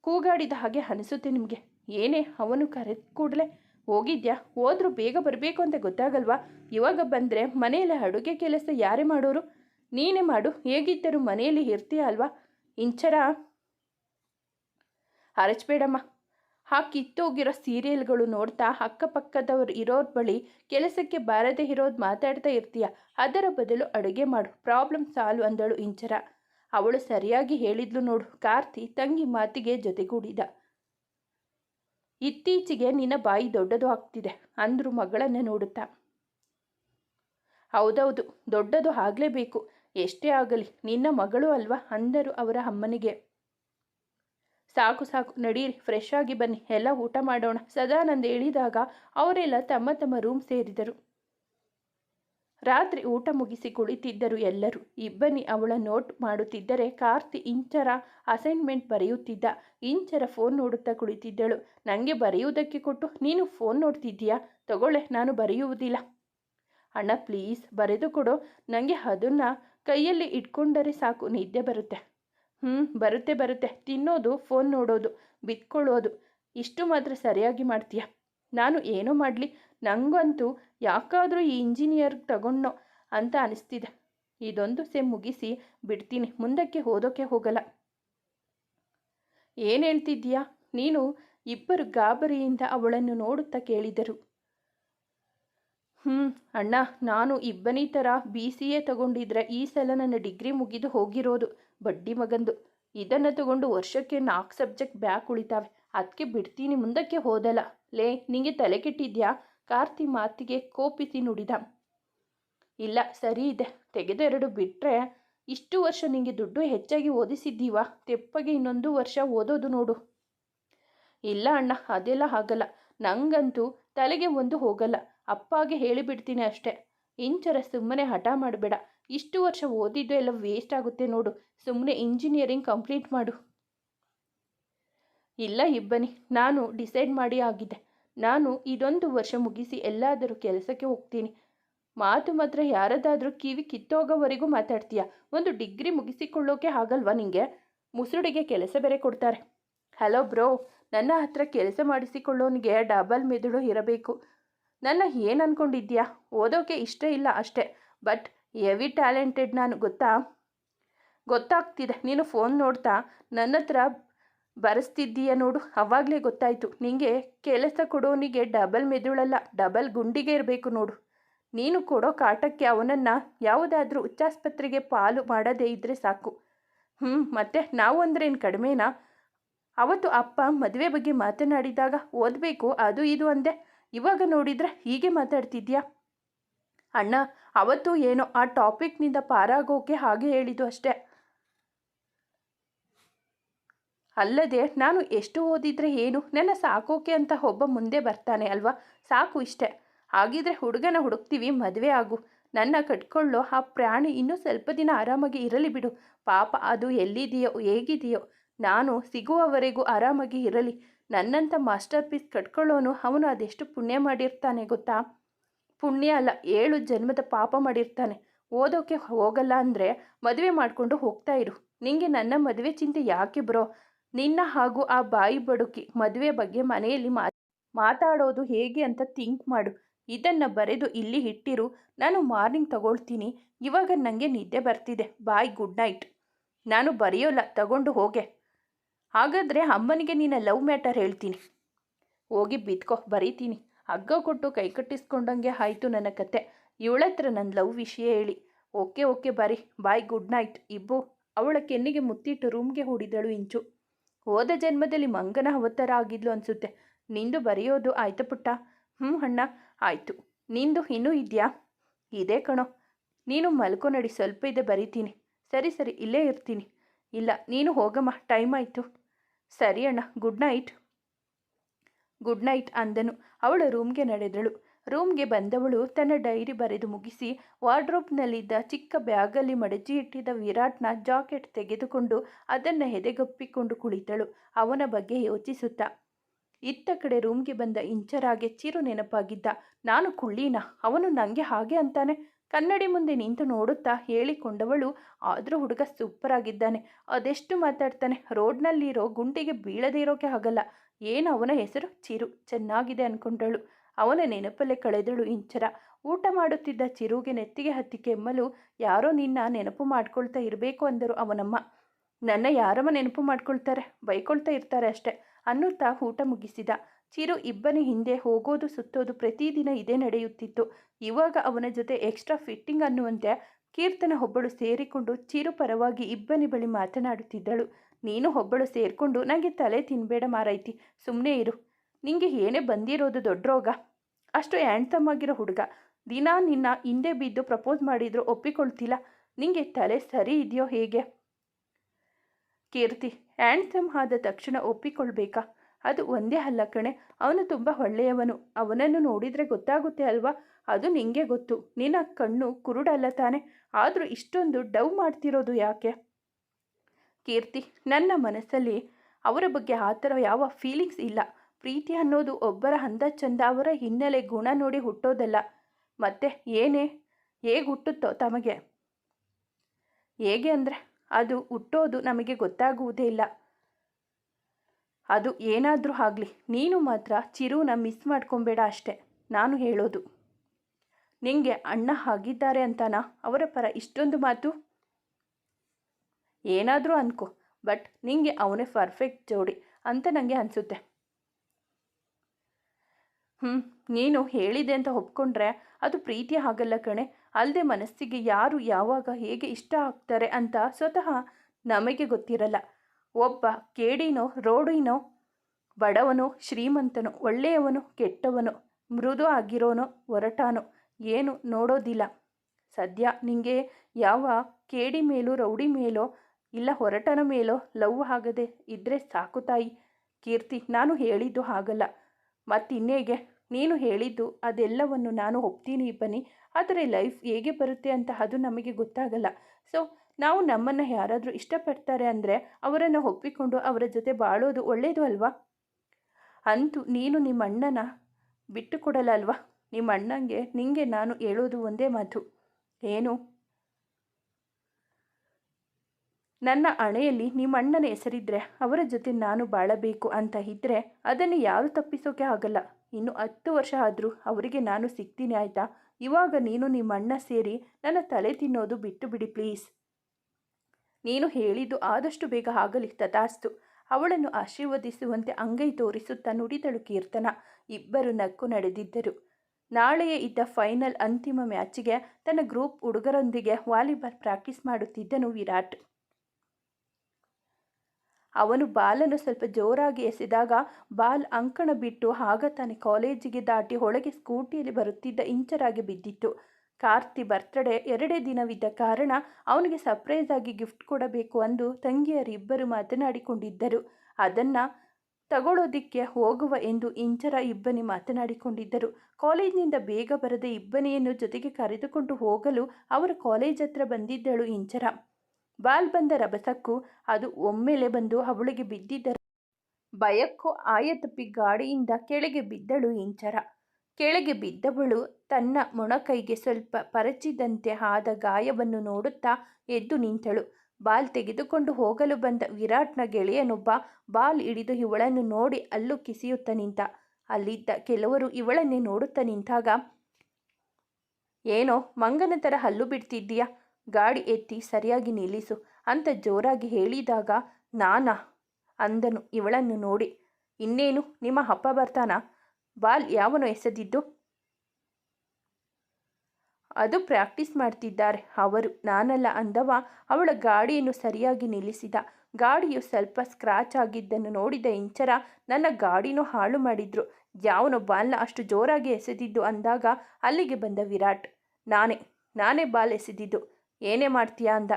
ಕೂಗಾಡಿದ ಹಾಗೆ ಅನಿಸುತ್ತೆ ನಿಮಗೆ. ಏನೇ, ಅವನು ಕರೆದ ಕೂಡಲೇ ಹೋಗಿದ್ಯಾ? ಹೋದ್ರು ಬೇಗ ಬರಬೇಕು ಅಂತ ಗೊತ್ತಾಗಲ್ವಾ? ಇವಾಗ ಬಂದರೆ ಮನೆಯಲ್ಲಿ ಅಡುಗೆ ಕೆಲಸ ಯಾರೇ ಮಾಡೋರು? ನೀನೇ ಮಾಡು, ಹೇಗಿದ್ದರೂ ಮನೆಯಲ್ಲಿ ಇರ್ತೀಯ ಅಲ್ವಾ? ಇಂಚರ. ಹರಚಬೇಡಮ್ಮ ಆ ಕಿತ್ತೋಗಿರೋ ಸೀರಿಯಲ್ಗಳು ನೋಡ್ತಾ ಅಕ್ಕಪಕ್ಕದವ್ರು ಇರೋರ ಬಳಿ ಕೆಲಸಕ್ಕೆ ಬಾರದೇ ಇರೋದು ಮಾತಾಡ್ತಾ ಇರ್ತೀಯ. ಅದರ ಬದಲು ಅಡುಗೆ ಮಾಡು, ಪ್ರಾಬ್ಲಮ್ ಸಾಲ್ವ್ ಅಂದಳು ಇಂಚರ. ಅವಳು ಸರಿಯಾಗಿ ಹೇಳಿದ್ಲು ನೋಡು, ಕಾರ್ತಿ ತಂಗಿ ಮಾತಿಗೆ ಜೊತೆಗೂಡಿದ. ಇತ್ತೀಚೆಗೆ ನಿನ್ನ ಬಾಯಿ ದೊಡ್ಡದು ಆಗ್ತಿದೆ, ಅಂದ್ರು ಮಗಳನ್ನೇ ನೋಡುತ್ತಾ. ಹೌದೌದು, ದೊಡ್ಡದು ಆಗಲೇಬೇಕು, ಎಷ್ಟೇ ಆಗಲಿ, ನಿನ್ನ ಮಗಳು ಅಲ್ವಾ? ಅಂದರು ಅವರ ಅಮ್ಮನಿಗೆ. ಸಾಕು ಸಾಕು, ನಡೀರಿ ಫ್ರೆಶ್ ಆಗಿ ಬನ್ನಿ, ಎಲ್ಲ ಊಟ ಮಾಡೋಣ ಸದಾನಂದ್ ಹೇಳಿದಾಗ ಅವರೆಲ್ಲ ತಮ್ಮ ತಮ್ಮ ರೂಮ್ ಸೇರಿದರು. ರಾತ್ರಿ ಊಟ ಮುಗಿಸಿ ಕುಳಿತಿದ್ದರು ಎಲ್ಲರೂ. ಇಬ್ಬನಿ ಅವಳ ನೋಟ್ ಮಾಡುತ್ತಿದ್ದರೆ ಕಾರ್ತಿ ಇಂಚರ ಅಸೈನ್ಮೆಂಟ್ ಬರೆಯುತ್ತಿದ್ದ. ಇಂಚರ ಫೋನ್ ನೋಡುತ್ತಾ ಕುಳಿತಿದ್ದಳು. ನನಗೆ ಬರೆಯುವುದಕ್ಕೆ ಕೊಟ್ಟು ನೀನು ಫೋನ್ ನೋಡ್ತಿದ್ದೀಯಾ? ತಗೊಳ್ಳೆ, ನಾನು ಬರೆಯುವುದಿಲ್ಲ. ಅಣ್ಣ, ಪ್ಲೀಸ್, ಬರೆದು ಕೊಡು. ನನಗೆ ಅದನ್ನು ಕೈಯಲ್ಲಿ ಇಟ್ಕೊಂಡರೆ ಸಾಕು, ನಿದ್ದೆ ಬರುತ್ತೆ. ಹ್ಞೂ ಬರುತ್ತೆ ಬರುತ್ತೆ. ತಿನ್ನೋದು, ಫೋನ್ ನೋಡೋದು, ಬಿತ್ಕೊಳ್ಳೋದು. ಇಷ್ಟು ಮಾತ್ರ ಸರಿಯಾಗಿ ಮಾಡ್ತೀಯ? ನಾನು ಏನೂ ಮಾಡಲಿ. ನನಗಂತೂ ಯಾಕಾದರೂ ಈ ಇಂಜಿನಿಯರ್ ತಗೊಂಡೋ ಅಂತ ಅನಿಸ್ತಿದೆ. ಇದೊಂದು ಸೆಮ್ ಮುಗಿಸಿ ಬಿಡ್ತೀನಿ, ಮುಂದಕ್ಕೆ ಓದೋಕ್ಕೆ ಹೋಗಲ್ಲ. ಏನು ಹೇಳ್ತಿದ್ದೀಯಾ? ನೀನು ಇಬ್ಬರು ಗಾಬರಿಯಿಂದ ಅವಳನ್ನು ನೋಡುತ್ತಾ ಕೇಳಿದರು. ಹ್ಞೂ ಅಣ್ಣ, ನಾನು ಇಬ್ಬನಿ ಥರ ಬಿ ಸಿ ಎ ತಗೊಂಡಿದ್ರೆ ಈ ಸಲ ನನ್ನ ಡಿಗ್ರಿ ಮುಗಿದು ಹೋಗಿರೋದು, ಬಡ್ಡಿ ಮಗಂದು. ಇದನ್ನು ತಗೊಂಡು ವರ್ಷಕ್ಕೆ ನಾಲ್ಕು ಸಬ್ಜೆಕ್ಟ್ ಬ್ಯಾಕ್ ಉಳಿತಾವೆ. ಅದಕ್ಕೆ ಬಿಡ್ತೀನಿ, ಮುಂದಕ್ಕೆ ಹೋದಲ್ಲ ಲೇ, ನಿಂಗೆ ತಲೆ ಕೆಟ್ಟಿದ್ಯಾ? ಕಾರ್ತಿ ಮಾತಿಗೆ ಕೋಪಿಸಿ ನುಡಿದ. ಇಲ್ಲ, ಸರಿ ಇದೆ. ತೆಗೆದೆರಡು ಬಿಟ್ಟರೆ ಇಷ್ಟು ವರ್ಷ ನಿಂಗೆ ದುಡ್ಡು ಹೆಚ್ಚಾಗಿ ಓದಿಸಿದ್ದೀವ? ತೆಪ್ಪಗೆ ಇನ್ನೊಂದು ವರ್ಷ ಓದೋದು ನೋಡು. ಇಲ್ಲ ಅಣ್ಣ, ಅದೆಲ್ಲ ಆಗಲ್ಲ ನಂಗಂತೂ ತಲೆಗೆ ಒಂದು ಹೋಗಲ್ಲ. ಅಪ್ಪಾಗೆ ಹೇಳಿಬಿಡ್ತೀನಿ ಅಷ್ಟೆ. ಇಂಚರ ಸುಮ್ಮನೆ ಹಠ ಮಾಡಬೇಡ. ಇಷ್ಟು ವರ್ಷ ಓದಿದ್ದು ಎಲ್ಲ ವೇಸ್ಟ್ ಆಗುತ್ತೆ ನೋಡು. ಸುಮ್ಮನೆ ಇಂಜಿನಿಯರಿಂಗ್ ಕಂಪ್ಲೀಟ್ ಮಾಡು. ಇಲ್ಲ, ಇಬ್ಬನಿ. ನಾನು ಡಿಸೈಡ್ ಮಾಡಿ ಆಗಿದೆ. ನಾನು ಇದೊಂದು ವರ್ಷ ಮುಗಿಸಿ ಎಲ್ಲಾದರೂ ಕೆಲಸಕ್ಕೆ ಹೋಗ್ತೀನಿ. ಮಾತು ಮಾತ್ರ ಯಾರದಾದರೂ ಕಿವಿ ಕಿತ್ತೋಗೋವರೆಗೂ ಮಾತಾಡ್ತೀಯ? ಒಂದು ಡಿಗ್ರಿ ಮುಗಿಸಿಕೊಳ್ಳೋಕೆ ಆಗಲ್ವಾ ನಿಂಗೆ? ಮುಸುಡಿಗೆ ಕೆಲಸ ಬೇರೆ ಕೊಡ್ತಾರೆ. ಹಲೋ ಬ್ರೋ, ನನ್ನ ಹತ್ರ ಕೆಲಸ ಮಾಡಿಸಿಕೊಳ್ಳೋನಿಗೆ ಡಬಲ್ ಮೆದುಳು ಇರಬೇಕು. ನನ್ನ ಏನು ಅಂದ್ಕೊಂಡಿದ್ಯಾ ಓದೋಕೆ ಇಷ್ಟ ಇಲ್ಲ ಅಷ್ಟೇ. ಬಟ್, ಹೆವಿ ಟ್ಯಾಲೆಂಟೆಡ್ ನಾನು, ಗೊತ್ತಾ? ಗೊತ್ತಾಗ್ತಿದೆ. ನೀನು ಫೋನ್ ನೋಡ್ತಾ ನನ್ನ ಹತ್ರ ಬರೆಸ್ತಿದ್ದೀಯ ನೋಡು, ಅವಾಗಲೇ ಗೊತ್ತಾಯಿತು. ನಿಂಗೆ ಕೆಲಸ ಕೊಡೋನಿಗೆ ಡಬಲ್ ಮೆದುಳಲ್ಲ, ಡಬಲ್ ಗುಂಡಿಗೆ ಇರಬೇಕು ನೋಡು. ನೀನು ಕೊಡೋ ಕಾಟಕ್ಕೆ ಅವನನ್ನು ಯಾವುದಾದ್ರೂ ಉಚ್ಚಾಸ್ಪತ್ರೆಗೆ ಪಾಲು ಮಾಡದೇ ಇದ್ದರೆ ಸಾಕು. ಹ್ಞೂ ಮತ್ತೆ ನಾವು ಅಂದ್ರೆ ಏನು ಕಡಿಮೆನಾ? ಅವತ್ತು ಅಪ್ಪ ಮದುವೆ ಬಗ್ಗೆ ಮಾತನಾಡಿದಾಗ, ಓದಬೇಕು, ಅದು ಇದು ಅಂದೆ. ಇವಾಗ ನೋಡಿದರೆ ಹೀಗೆ ಮಾತಾಡ್ತಿದ್ಯಾ? ಅಣ್ಣ, ಅವತ್ತು ಏನೋ ಆ ಟಾಪಿಕ್ನಿಂದ ಪಾರಾಗೋಕೆ ಹಾಗೆ ಹೇಳಿದ್ದು ಅಷ್ಟೇ. ಅಲ್ಲದೆ ನಾನು ಎಷ್ಟು ಓದಿದ್ರೆ ಏನು? ನನ್ನ ಸಾಕೋಕೆ ಅಂತ ಒಬ್ಬ ಮುಂದೆ ಬರ್ತಾನೆ ಅಲ್ವಾ? ಸಾಕು ಇಷ್ಟೆ. ಹಾಗಿದ್ರೆ ಹುಡುಗನ ಹುಡುಕ್ತೀವಿ, ಮದುವೆ ಆಗು. ನನ್ನ ಕಟ್ಕೊಳ್ಳೋ ಆ ಪ್ರಾಣಿ ಇನ್ನೂ ಸ್ವಲ್ಪ ದಿನ ಆರಾಮಾಗಿ ಇರಲಿ ಬಿಡು. ಪಾಪ ಅದು ಎಲ್ಲಿದೆಯೋ, ಹೇಗಿದೆಯೋ. ನಾನು ಸಿಗುವವರೆಗೂ ಆರಾಮಾಗಿ ಇರಲಿ. ನನ್ನಂಥ ಮಾಸ್ಟರ್ ಪೀಸ್ ಕಟ್ಕೊಳ್ಳೋನು ಅವನು ಅದೆಷ್ಟು ಪುಣ್ಯ ಮಾಡಿರ್ತಾನೆ ಗೊತ್ತಾ? ಪುಣ್ಯ ಅಲ್ಲ, ಏಳು ಜನ್ಮದ ಪಾಪ ಮಾಡಿರ್ತಾನೆ. ಓದೋಕೆ ಹೋಗಲ್ಲ ಅಂದರೆ ಮದುವೆ ಮಾಡಿಕೊಂಡು ಹೋಗ್ತಾ ಇರು. ನಿಂಗೆ ನನ್ನ ಮದುವೆ ಚಿಂತೆ ಯಾಕೆ ಬ್ರೋ? ನಿನ್ನ ಹಾಗೂ ಆ ಬಾಯಿ ಬಡುಕಿ ಮದುವೆ ಬಗ್ಗೆ ಮನೆಯಲ್ಲಿ ಮಾತಾಡೋದು ಹೇಗೆ ಅಂತ ಥಿಂಕ್ ಮಾಡು. ಇದನ್ನು ಬರೆದು ಇಲ್ಲಿ ಇಟ್ಟಿರು. ನಾನು ಮಾರ್ನಿಂಗ್ ತಗೊಳ್ತೀನಿ. ಇವಾಗ ನನಗೆ ನಿದ್ದೆ ಬರ್ತಿದೆ. ಬಾಯ್ ಗುಡ್ ನೈಟ್ ನಾನು ಬರೆಯೋಲ್ಲ, ತಗೊಂಡು ಹೋಗೆ. ಹಾಗಾದರೆ ಅಮ್ಮನಿಗೆ ನಿನ್ನ ಲವ್ ಮ್ಯಾಟರ್ ಹೇಳ್ತೀನಿ. ಹೋಗಿ ಬಿತ್ಕೋ ಬರೀತೀನಿ. ಹಗ್ಗ ಕೊಟ್ಟು ಕೈ ಕಟ್ಟಿಸ್ಕೊಂಡಂಗೆ ಆಯಿತು ನನ್ನ ಕತೆ. ಇವಳತ್ರ ನನ್ನ ಲವ್ ವಿಷಯ ಹೇಳಿ. ಓಕೆ ಓಕೆ, ಬರಿ. ಬಾಯ್ ಗುಡ್ ನೈಟ್ ಇಬ್ಬು. ಅವಳ ಕೆನ್ನಿಗೆ ಮುತ್ತಿಟ್ಟು ರೂಮ್ಗೆ ಹೂಡಿದಳು ಇಂಚು. ಹೋದ ಜನ್ಮದಲ್ಲಿ ಮಂಗನ ಅವತಾರ ಆಗಿದ್ಲು ಅನಿಸುತ್ತೆ. ನಿಂದು ಬರೆಯೋದು ಆಯ್ತು ಪುಟ್ಟ? ಹ್ಞೂ ಅಣ್ಣ, ಆಯಿತು. ನಿಂದು ಇನ್ನೂ ಇದೆಯಾ? ಇದೇ ಕಣೋ. ನೀನು ಮಲ್ಕೋ ನಡಿ, ಸ್ವಲ್ಪ ಇದೆ ಬರಿತೀನಿ. ಸರಿ ಸರಿ, ಇಲ್ಲೇ ಇರ್ತೀನಿ. ಇಲ್ಲ, ನೀನು ಹೋಗಮ್ಮ, ಟೈಮ್ ಆಯಿತು. ಸರಿ ಅಣ್ಣ, ಗುಡ್ ನೈಟ್. ಗುಡ್ ನೈಟ್ ಅಂದನು. ಅವಳು ರೂಮ್ಗೆ ನಡೆದಳು. ರೂಮ್ಗೆ ಬಂದವಳು ತನ್ನ ಡೈರಿ ಬರೆದು ಮುಗಿಸಿ ವಾರ್ಡ್ರೋಬ್ನಲ್ಲಿದ್ದ ಚಿಕ್ಕ ಬ್ಯಾಗಲ್ಲಿ ಮಡಚಿ ಇಟ್ಟಿದ್ದ ವಿರಾಟ್ನ ಜಾಕೆಟ್ ತೆಗೆದುಕೊಂಡು ಅದನ್ನು ಹೆದೆಗಪ್ಪಿಕೊಂಡು ಕುಳಿತಳು. ಅವನ ಬಗ್ಗೆ ಯೋಚಿಸುತ್ತಾ, ಇತ್ತ ಕಡೆ ರೂಮ್ಗೆ ಬಂದ ಇಂಚರಾಗೆ ಚಿರು ನೆನಪಾಗಿದ್ದ. ನಾನು ಕುಳ್ಳೀನ, ಅವನು ನನಗೆ ಹಾಗೆ ಅಂತಾನೆ. ಕನ್ನಡಿ ಮುಂದೆ ನಿಂತು ನೋಡುತ್ತಾ ಹೇಳಿಕೊಂಡವಳು, ಆದರೂ ಹುಡುಗ ಸೂಪರ್ ಆಗಿದ್ದಾನೆ ಅದೆಷ್ಟು ಮಾತಾಡ್ತಾನೆ? ರೋಡ್ನಲ್ಲಿರೋ ಗುಂಡಿಗೆ ಬೀಳದೇ ಇರೋಕೆ ಆಗಲ್ಲ. ಏನು ಅವನ ಹೆಸರು? ಚಿರು. ಚೆನ್ನಾಗಿದೆ ಅಂದ್ಕೊಂಡಳು ಅವನ ನೆನಪಲ್ಲೇ ಕಳೆದಳು ಇಂಚರ. ಊಟ ಮಾಡುತ್ತಿದ್ದ ಚಿರುಗೆ ನೆತ್ತಿಗೆ ಹತ್ತಿ ಕೆಮ್ಮಲು, ಯಾರೋ ನಿನ್ನ ನೆನಪು ಮಾಡ್ಕೊಳ್ತಾ ಇರಬೇಕು ಅಂದರು ಅವನಮ್ಮ. ನನ್ನ ಯಾರಮ್ಮ ನೆನಪು ಮಾಡ್ಕೊಳ್ತಾರೆ? ಬೈಕೊಳ್ತಾ ಇರ್ತಾರೆ ಅಷ್ಟೆ ಅನ್ನುತ್ತಾ ಊಟ ಮುಗಿಸಿದ. ಚಿರು ಇಬ್ಬನ ಹಿಂದೆ ಹೋಗೋದು ಸುತ್ತೋದು ಪ್ರತಿದಿನ ಇದೇ ನಡೆಯುತ್ತಿತ್ತು. ಇವಾಗ ಅವನ ಜೊತೆ ಎಕ್ಸ್ಟ್ರಾ ಫಿಟ್ಟಿಂಗ್ ಅನ್ನುವಂತೆ ಕೀರ್ತನ ಒಬ್ಬಳು ಸೇರಿಕೊಂಡು ಚಿರು ಪರವಾಗಿ ಇಬ್ಬನಿ ಬಳಿ ಮಾತನಾಡುತ್ತಿದ್ದಳು. ನೀನು ಒಬ್ಬಳು ಸೇರಿಕೊಂಡು ನನಗೆ ತಲೆ ತಿನ್ಬೇಡ ಮಾರೈತಿ. ಸುಮ್ಮನೆ ಇರು. ನಿಂಗೆ ಏನೇ ಬಂದಿರೋದು ದೊಡ್ಡ ರೋಗ. ಅಷ್ಟು ಹ್ಯಾಂಡ್ಸಮ್ ಆಗಿರೋ ಹುಡುಗ. ದಿನ ನಿನ್ನ ಹಿಂದೆ ಬಿದ್ದು ಪ್ರಪೋಸ್ ಮಾಡಿದ್ರು ಒಪ್ಪಿಕೊಳ್ತಿಲ್ಲ. ನಿಂಗೆ ತಲೆ ಸರಿ ಇದೆಯೋ ಹೇಗೆ? ಕೀರ್ತಿ ಹ್ಯಾಂಡ್ಸಮ್ ಆದ ತಕ್ಷಣ ಒಪ್ಪಿಕೊಳ್ಬೇಕಾ? ಅದು ಒಂದೇ ಅಲ್ಲ ಕಣೆ. ಅವನು ತುಂಬ ಒಳ್ಳೆಯವನು. ಅವನನ್ನು ನೋಡಿದರೆ ಗೊತ್ತಾಗುತ್ತೆ ಅಲ್ವಾ? ಅದು ನಿಂಗೆ ಗೊತ್ತು. ನಿನ್ನ ಕಣ್ಣು ಕುರುಡಲ್ಲ ತಾನೆ. ಆದರೂ ಇಷ್ಟೊಂದು ಡವ್ ಮಾಡ್ತಿರೋದು ಯಾಕೆ? ಕೀರ್ತಿ, ನನ್ನ ಮನಸ್ಸಲ್ಲಿ ಅವರ ಬಗ್ಗೆ ಆ ಥರ ಯಾವ ಫೀಲಿಂಗ್ಸ್ ಇಲ್ಲ. ಪ್ರೀತಿ ಅನ್ನೋದು ಒಬ್ಬರ ಹಂದ ಚಂದ ಅವರ ಹಿನ್ನೆಲೆ ಗುಣ ನೋಡಿ ಹುಟ್ಟೋದಲ್ಲ. ಮತ್ತೆ ಏನೇ? ಹೇಗೆ ಹುಟ್ಟುತ್ತೋ ತಮಗೆ? ಹೇಗೆ ಅಂದರೆ ಅದು ಹುಟ್ಟೋದು ನಮಗೆ ಗೊತ್ತಾಗುವುದೇ ಇಲ್ಲ. ಅದು ಏನಾದರೂ ಆಗಲಿ, ನೀನು ಮಾತ್ರ ಚಿರುನ ಮಿಸ್ ಮಾಡ್ಕೊಬೇಡ ಅಷ್ಟೆ, ನಾನು ಹೇಳೋದು. ನಿಂಗೆ ಅಣ್ಣ ಆಗಿದ್ದಾರೆ ಅಂತಾನ? ಅವರ ಪರ ಇಷ್ಟೊಂದು ಮಾತು? ಏನಾದರೂ ಅನ್ಕೋ ಬಟ್ ನಿಂಗೆ ಅವನೇ ಪರ್ಫೆಕ್ಟ್ ಜೋಡಿ ಅಂತ ನನಗೆ ಅನಿಸುತ್ತೆ. ಹ್ಞೂ ನೀನು ಹೇಳಿದೆ ಅಂತ ಒಪ್ಕೊಂಡ್ರೆ ಅದು ಪ್ರೀತಿ ಆಗಲ್ಲ ಕಣೆ. ಅಲ್ಲದೆ ಮನಸ್ಸಿಗೆ ಯಾರು ಯಾವಾಗ ಹೇಗೆ ಇಷ್ಟ ಆಗ್ತಾರೆ ಅಂತ ಸ್ವತಃ ನಮಗೆ ಗೊತ್ತಿರಲ್ಲ. ಒಬ್ಬ ಕೇಡಿನೋ, ರೋಡಿನೋ, ಬಡವನೋ, ಶ್ರೀಮಂತನೋ, ಒಳ್ಳೆಯವನು, ಕೆಟ್ಟವನು, ಮೃದು ಆಗಿರೋನೋ, ಒರಟಾನೋ, ಏನು ನೋಡೋದಿಲ್ಲ. ಸದ್ಯ ನಿಂಗೆ ಯಾವ ಕೇಡಿ ಮೇಲೂ, ರೌಡಿ ಮೇಲೋ, ಇಲ್ಲ ಹೊರಟನ ಮೇಲೋ ಲವ್ ಆಗದೆ ಇದ್ದರೆ ಸಾಕು ತಾಯಿ. ಕೀರ್ತಿ, ನಾನು ಹೇಳಿದ್ದು ಆಗಲ್ಲ ಮತ್ತಿನ್ನೇಗೆ ನೀನು ಹೇಳಿದ್ದು ಅದೆಲ್ಲವನ್ನು ನಾನು ಒಪ್ತೀನಿ ಬನ್ನಿ. ಆದರೆ ಲೈಫ್ ಹೇಗೆ ಬರುತ್ತೆ ಅಂತ ಅದು ನಮಗೆ ಗೊತ್ತಾಗಲ್ಲ. ಸೊ, ನಾವು ನಮ್ಮನ್ನು ಯಾರಾದರೂ ಇಷ್ಟಪಡ್ತಾರೆ ಅಂದರೆ ಅವರನ್ನು ಒಪ್ಪಿಕೊಂಡು ಅವರ ಜೊತೆ ಬಾಳೋದು ಒಳ್ಳೆಯದು ಅಲ್ವಾ? ಅಂತೂ ನೀನು ನಿಮ್ಮ ಅಣ್ಣನ ಬಿಟ್ಟು ಕೊಡಲ್ಲ ನಿಮ್ಮ ಅಣ್ಣಂಗೆ ನಿಮಗೆ ನಾನು ಹೇಳೋದು ಒಂದೇ ಮಾತು. ಏನು? ನನ್ನ ಹಣೆಯಲ್ಲಿ ನಿಮ್ಮ ಅಣ್ಣನ ಹೆಸರಿದ್ದರೆ ಅವರ ಜೊತೆ ನಾನು ಬಾಳಬೇಕು ಅಂತ ಇದ್ದರೆ ಅದನ್ನು ಯಾರು ತಪ್ಪಿಸೋಕೆ ಆಗಲ್ಲ. ಇನ್ನು ಹತ್ತು ವರ್ಷ ಆದರೂ ಅವರಿಗೆ ನಾನು ಸಿಗ್ತೀನಿ ಆಯಿತಾ? ಇವಾಗ ನೀನು ನಿಮ್ಮ ಅಣ್ಣ ಸೇರಿ ನನ್ನ ತಲೆ ತಿನ್ನೋದು ಬಿಟ್ಟು ಬಿಡಿ ಪ್ಲೀಸ್. ನೀನು ಹೇಳಿದ್ದು ಆದಷ್ಟು ಬೇಗ ಆಗಲಿ ತಥಾಸ್ತು. ಅವಳನ್ನು ಆಶೀರ್ವದಿಸುವಂತೆ ಅಂಗೈ ತೋರಿಸುತ್ತಾ ನುಡಿದಳು ಕೀರ್ತನ. ಇಬ್ಬರು ನಕ್ಕು ನಡೆದಿದ್ದರು. ನಾಳೆಯೇ ಇದ್ದ ಫೈನಲ್ ಅಂತಿಮ ಮ್ಯಾಚಿಗೆ ತನ್ನ ಗ್ರೂಪ್ ಹುಡುಗರೊಂದಿಗೆ ವಾಲಿಬಾಲ್ ಪ್ರಾಕ್ಟೀಸ್ ಮಾಡುತ್ತಿದ್ದನು ವಿರಾಟ್. ಅವನು ಬಾಲನ್ನು ಸ್ವಲ್ಪ ಜೋರಾಗಿ ಎಸೆದಾಗ ಬಾಲ್ ಅಂಕಣ ಬಿಟ್ಟು ಆಗ ತಾನೆ ಕಾಲೇಜಿಗೆ ದಾಟಿ ಒಳಗೆ ಸ್ಕೂಟಿಯಲ್ಲಿ ಬರುತ್ತಿದ್ದ ಇಂಚರಾಗಿ ಬಿದ್ದಿತ್ತು. ಕಾರ್ತಿ ಬರ್ತ್ಡೇ ಎರಡೇ ದಿನವಿದ್ದ ಕಾರಣ ಅವನಿಗೆ ಸರ್ಪ್ರೈಸ್ ಆಗಿ ಗಿಫ್ಟ್ ಕೊಡಬೇಕು ಅಂದು ತಂಗಿಯರಿಬ್ಬರು ಮಾತನಾಡಿಕೊಂಡಿದ್ದರು. ಅದನ್ನು ತಗೊಳ್ಳೋದಿಕ್ಕೆ ಹೋಗುವ ಎಂದು ಇಂಚರ ಇಬ್ಬನಿ ಮಾತನಾಡಿಕೊಂಡಿದ್ದರು. ಕಾಲೇಜಿನಿಂದ ಬೇಗ ಬರದೆ ಇಬ್ಬನಿಯನ್ನು ಜೊತೆಗೆ ಕರೆದುಕೊಂಡು ಹೋಗಲು ಅವರ ಕಾಲೇಜ್ ಹತ್ರ ಬಂದಿದ್ದಳು ಇಂಚರ. ಬಾಲ್ ಬಂದ ರಭಸಕ್ಕೂ ಅದು ಒಮ್ಮೆಲೆ ಬಂದು ಅವಳಿಗೆ ಬಿದ್ದಿದ್ದ ಭಯಕ್ಕೂ ಆಯತಪ್ಪಿ ಗಾಡಿಯಿಂದ ಕೆಳಗೆ ಬಿದ್ದಳು ಇಂಚರ. ಕೆಳಗೆ ಬಿದ್ದವಳು ತನ್ನ ಮೊಣಕೈಗೆ ಸ್ವಲ್ಪ ಪರಚಿದಂತೆ ಆದ ಗಾಯವನ್ನು ನೋಡುತ್ತಾ ಎದ್ದು ನಿಂತಳು. ಬಾಲ್ ತೆಗೆದುಕೊಂಡು ಹೋಗಲು ಬಂದ ವಿರಾಟ್ನ ಗೆಳೆಯನೊಬ್ಬ ಬಾಲ್ ಹಿಡಿದು ಇವಳನ್ನು ನೋಡಿ ಅಲ್ಲು ಕಿಸಿಯುತ್ತ ನಿಂತ. ಅಲ್ಲಿದ್ದ ಕೆಲವರು ಇವಳನ್ನೇ ನೋಡುತ್ತಾ ನಿಂತಾಗ, ಏನೋ ಮಂಗನ ಥರ ಹಲ್ಲು ಬಿಡ್ತಿದ್ದೀಯಾ? ಗಾಡಿ ಎತ್ತಿ ಸರಿಯಾಗಿ ನಿಲ್ಲಿಸು ಅಂತ ಜೋರಾಗಿ ಹೇಳಿದಾಗ ನಾನಾ ಅಂದನು ಇವಳನ್ನು ನೋಡಿ. ಇನ್ನೇನು? ನಿಮ್ಮ ಅಪ್ಪ ಬರ್ತಾನ? ಬಾಲ್ ಯಾವನು ಎಸೆದಿದ್ದು? ಅದು ಪ್ರಾಕ್ಟೀಸ್ ಮಾಡ್ತಿದ್ದಾರೆ ಅವರು. ನಾನಲ್ಲ ಅಂದವ ಅವಳ ಗಾಡಿಯನ್ನು ಸರಿಯಾಗಿ ನಿಲ್ಲಿಸಿದ. ಗಾಡಿಯು ಸ್ವಲ್ಪ ಸ್ಕ್ರಾಚ್ ಆಗಿದ್ದನ್ನು ನೋಡಿದ ಇಂಚರ ನನ್ನ ಗಾಡಿನೂ ಹಾಳು ಮಾಡಿದ್ರು. ಯಾವನು ಬಾಲ್ನ ಅಷ್ಟು ಜೋರಾಗಿ ಎಸೆದಿದ್ದು ಅಂದಾಗ ಅಲ್ಲಿಗೆ ಬಂದ ವಿರಾಟ್. ನಾನೇ ನಾನೇ ಬಾಲ್ ಎಸೆದಿದ್ದು. ಏನೇ ಮಾಡ್ತೀಯಾ ಅಂದ.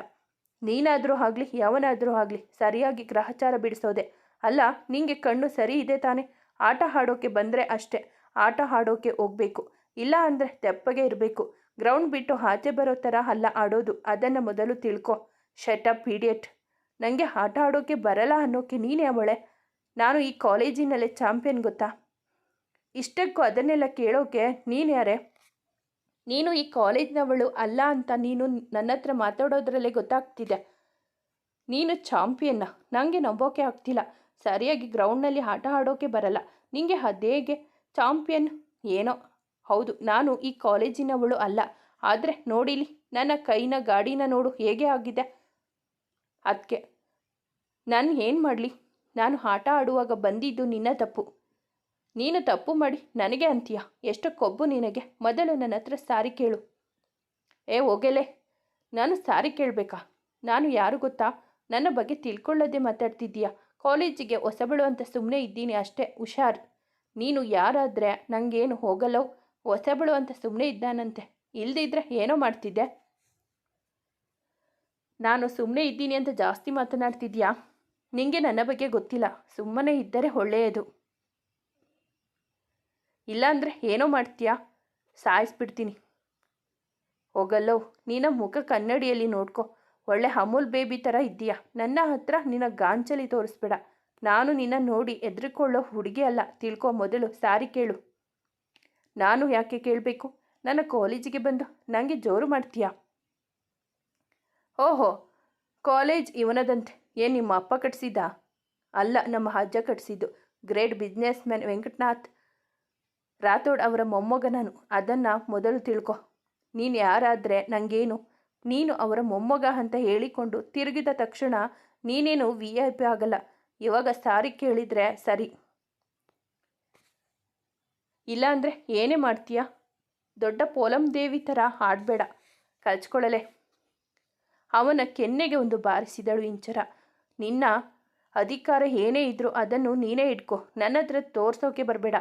ನೀನಾದರೂ ಆಗಲಿ, ಯಾವನಾದರೂ ಆಗಲಿ, ಸರಿಯಾಗಿ ಗ್ರಹಚಾರ ಬಿಡಿಸೋದೆ. ಅಲ್ಲ, ನಿಂಗೆ ಕಣ್ಣು ಸರಿ ಇದೆ ತಾನೆ? ಆಟ ಹಾಡೋಕೆ ಬಂದರೆ ಅಷ್ಟೇ. ಆಟ ಹಾಡೋಕೆ ಹೋಗಬೇಕು. ಇಲ್ಲ ಅಂದರೆ ತೆಪ್ಪಗೆ ಇರಬೇಕು. ಗ್ರೌಂಡ್ ಬಿಟ್ಟು ಆಚೆ ಬರೋ ಥರ ಅಲ್ಲ ಆಡೋದು. ಅದನ್ನು ಮೊದಲು ತಿಳ್ಕೊ. ಶಟಪ್ ಪಿಡಿಯಟ್ ನನಗೆ ಆಟ ಆಡೋಕೆ ಬರಲ್ಲ ಅನ್ನೋಕೆ ನೀನೇ ಅವಳೆ? ನಾನು ಈ ಕಾಲೇಜಿನಲ್ಲೇ ಚಾಂಪಿಯನ್ ಗೊತ್ತಾ? ಇಷ್ಟಕ್ಕೂ ಅದನ್ನೆಲ್ಲ ಕೇಳೋಕೆ ನೀನು ಯಾರೇ? ನೀನು ಈ ಕಾಲೇಜ್ನವಳು ಅಲ್ಲ ಅಂತ ನೀನು ನನ್ನ ಹತ್ರ ಮಾತಾಡೋದ್ರಲ್ಲೇ ಗೊತ್ತಾಗ್ತಿದೆ. ನೀನು ಚಾಂಪಿಯನ್ನ. ನನಗೆ ನಂಬೋಕೆ ಆಗ್ತಿಲ್ಲ. ಸರಿಯಾಗಿ ಗ್ರೌಂಡ್ನಲ್ಲಿ ಆಟ ಆಡೋಕೆ ಬರಲ್ಲ. ನಿಂಗೆ ಅದೇಗೆ? ಚಾಂಪಿಯನ್? ಏನೋ? ಹೌದು, ನಾನು ಈ ಕಾಲೇಜಿನವಳು ಅಲ್ಲ. ಆದರೆ ನೋಡಿಲಿ, ನನ್ನ ಕೈನ ಗಾಡಿನ ನೋಡು ಹೇಗೆ ಆಗಿದೆ? ಅದಕ್ಕೆ ನಾನು ಏನು ಮಾಡಲಿ? ನಾನು ಆಟ ಆಡುವಾಗ ಬಂದಿದ್ದು ನಿನ್ನ ತಪ್ಪು. ನೀನು ತಪ್ಪು ಮಾಡಿ ನನಗೆ ಅಂತೀಯ? ಎಷ್ಟು ಕೊಬ್ಬು ನಿನಗೆ. ಮೊದಲು ನನ್ನ ಹತ್ರ ಸಾರಿ ಕೇಳು. ಏ ಹೋಗಲೆ, ನಾನು ಸಾರಿ ಕೇಳಬೇಕಾ? ನಾನು ಯಾರು ಗೊತ್ತಾ? ನನ್ನ ಬಗ್ಗೆ ತಿಳ್ಕೊಳ್ಳೋದೇ ಮಾತಾಡ್ತಿದ್ದೀಯಾ? ಕಾಲೇಜಿಗೆ ಹೊಸಬಳು ಅಂತ ಸುಮ್ಮನೆ ಇದ್ದೀನಿ ಅಷ್ಟೇ, ಹುಷಾರ್. ನೀನು ಯಾರಾದರೆ ನನಗೇನು ಹೋಗಲ್ಲೋ? ಹೊಸಬಳು ಅಂತ ಸುಮ್ಮನೆ ಇದ್ದಾನಂತೆ. ಇಲ್ಲದಿದ್ರೆ ಏನೋ ಮಾಡ್ತಿದ್ದೆ? ನಾನು ಸುಮ್ಮನೆ ಇದ್ದೀನಿ ಅಂತ ಜಾಸ್ತಿ ಮಾತನಾಡ್ತಿದ್ಯಾ ನಿಂಗೆ ನನ್ನ ಬಗ್ಗೆ ಗೊತ್ತಿಲ್ಲ. ಸುಮ್ಮನೆ ಇದ್ದರೆ ಒಳ್ಳೆಯದು. ಇಲ್ಲಾಂದರೆ ಏನೋ ಮಾಡ್ತೀಯಾ? ಸಾಯಿಸ್ಬಿಡ್ತೀನಿ. ಹೋಗಲ್ಲೋ ನಿನ್ನ ಮುಖ ಕನ್ನಡಿಯಲ್ಲಿ ನೋಡ್ಕೊ. ಒಳ್ಳೆ ಅಮೂಲ್ ಬೇಬಿ ಥರ ಇದ್ದೀಯಾ? ನನ್ನ ಹತ್ರ ನಿನ್ನ ಗಾಂಚಲಿ ತೋರಿಸ್ಬೇಡ. ನಾನು ನಿನ್ನ ನೋಡಿ ಎದ್ರಿಕೊಳ್ಳೋ ಹುಡುಗಿ ಅಲ್ಲ. ತಿಳ್ಕೊ ಮೊದಲು, ಸಾರಿ ಕೇಳು. ನಾನು ಯಾಕೆ ಕೇಳಬೇಕು? ನನ್ನ ಕಾಲೇಜಿಗೆ ಬಂದು ನನಗೆ ಜೋರು ಮಾಡ್ತೀಯಾ? ಓಹೋ, ಕಾಲೇಜ್ ಇವನದಂತೆ. ಏನು ನಿಮ್ಮ ಅಪ್ಪ ಕಟ್ಸಿದ್ದ? ಅಲ್ಲ, ನಮ್ಮ ಅಜ್ಜ ಕಟ್ಸಿದ್ದು. Great business man Venkatanath. Rathod ಅವರ ಮೊಮ್ಮಗ ನಾನು. ಅದನ್ನು ಮೊದಲು ತಿಳ್ಕೊ. ನೀನು ಯಾರಾದರೆ ನನಗೇನು ನೀನು ಅವರ ಮೊಮ್ಮಗ ಅಂತ ಹೇಳಿಕೊಂಡು ತಿರುಗಿದ ತಕ್ಷಣ ನೀನೇನು ವಿ ಐ ಪಿ ಆಗಲ್ಲ. ಇವಾಗ ಸಾರಿ ಕೇಳಿದರೆ ಸರಿ. ಇಲ್ಲಾಂದರೆ ಏನೇ ಮಾಡ್ತೀಯ? ದೊಡ್ಡ ಪೋಲಂ ದೇವಿ ಥರ ಹಾಡಬೇಡ. ಕಲ್ಚ್ಕೊಳ್ಳಲೆ ಅವನ ಕೆನ್ನೆಗೆ ಒಂದು ಬಾರಿಸಿದಳು ಇಂಚರ. ನಿನ್ನ ಅಧಿಕಾರ ಏನೇ ಇದ್ರೂ ಅದನ್ನು ನೀನೇ ಇಟ್ಕೋ. ನನ್ನ ಹತ್ರ ತೋರ್ಸೋಕೆ ಬರಬೇಡ.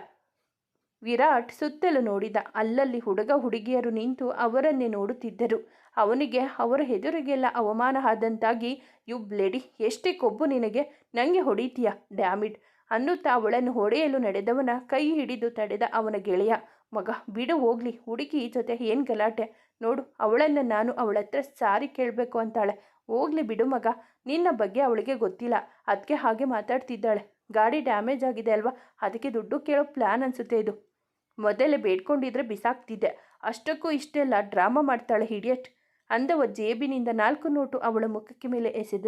ವಿರಾಟ್ ಸುತ್ತಲೂ ನೋಡಿದ. ಅಲ್ಲಲ್ಲಿ ಹುಡುಗ ಹುಡುಗಿಯರು ನಿಂತು ಅವರನ್ನೇ ನೋಡುತ್ತಿದ್ದರು. ಅವನಿಗೆ, ಅವರ ಎದುರಿಗೆಲ್ಲ ಅವಮಾನ ಆದಂತಾಗಿ, ಯು ಬ್ಲೇಡಿ, ಎಷ್ಟೇ ಕೊಬ್ಬು ನಿನಗೆ ನನಗೆ ಹೊಡಿತೀಯ ಡ್ಯಾಮಿಡ್ ಅನ್ನುತ್ತಾ ಅವಳನ್ನು ಹೊಡೆಯಲು ನಡೆದವನ ಕೈ ಹಿಡಿದು ತಡೆದ ಅವನ ಗೆಳೆಯ. ಮಗ, ಬಿಡು, ಹೋಗ್ಲಿ, ಹುಡುಗಿ ಜೊತೆ ಏನು ಗಲಾಟೆ? ನೋಡು, ಅವಳನ್ನು ನಾನು ಅವಳ ಹತ್ರ ಸಾರಿ ಕೇಳಬೇಕು ಅಂತಾಳೆ. ಹೋಗ್ಲಿ ಬಿಡು ಮಗ, ನಿನ್ನ ಬಗ್ಗೆ ಅವಳಿಗೆ ಗೊತ್ತಿಲ್ಲ. ಅದಕ್ಕೆ ಹಾಗೆ ಮಾತಾಡ್ತಿದ್ದಾಳೆ. ಗಾಡಿ ಡ್ಯಾಮೇಜ್ ಆಗಿದೆ ಅಲ್ವಾ? ಅದಕ್ಕೆ ದುಡ್ಡು ಕೇಳೋ ಪ್ಲ್ಯಾನ್ ಅನಿಸುತ್ತೆ ಇದು. ಮೊದಲೇ ಬೇಡ್ಕೊಂಡಿದ್ರೆ ಬಿಸಾಕ್ತಿದ್ದೆ. ಅಷ್ಟಕ್ಕೂ ಇಷ್ಟೆಲ್ಲ ಡ್ರಾಮಾ ಮಾಡ್ತಾಳೆ ಹಿಡಿಯಟ್ ಅಂದವ ಜೇಬಿನಿಂದ ನಾಲ್ಕು ನೋಟು ಅವಳ ಮುಖಕ್ಕೆ ಮೇಲೆ ಎಸೆದ.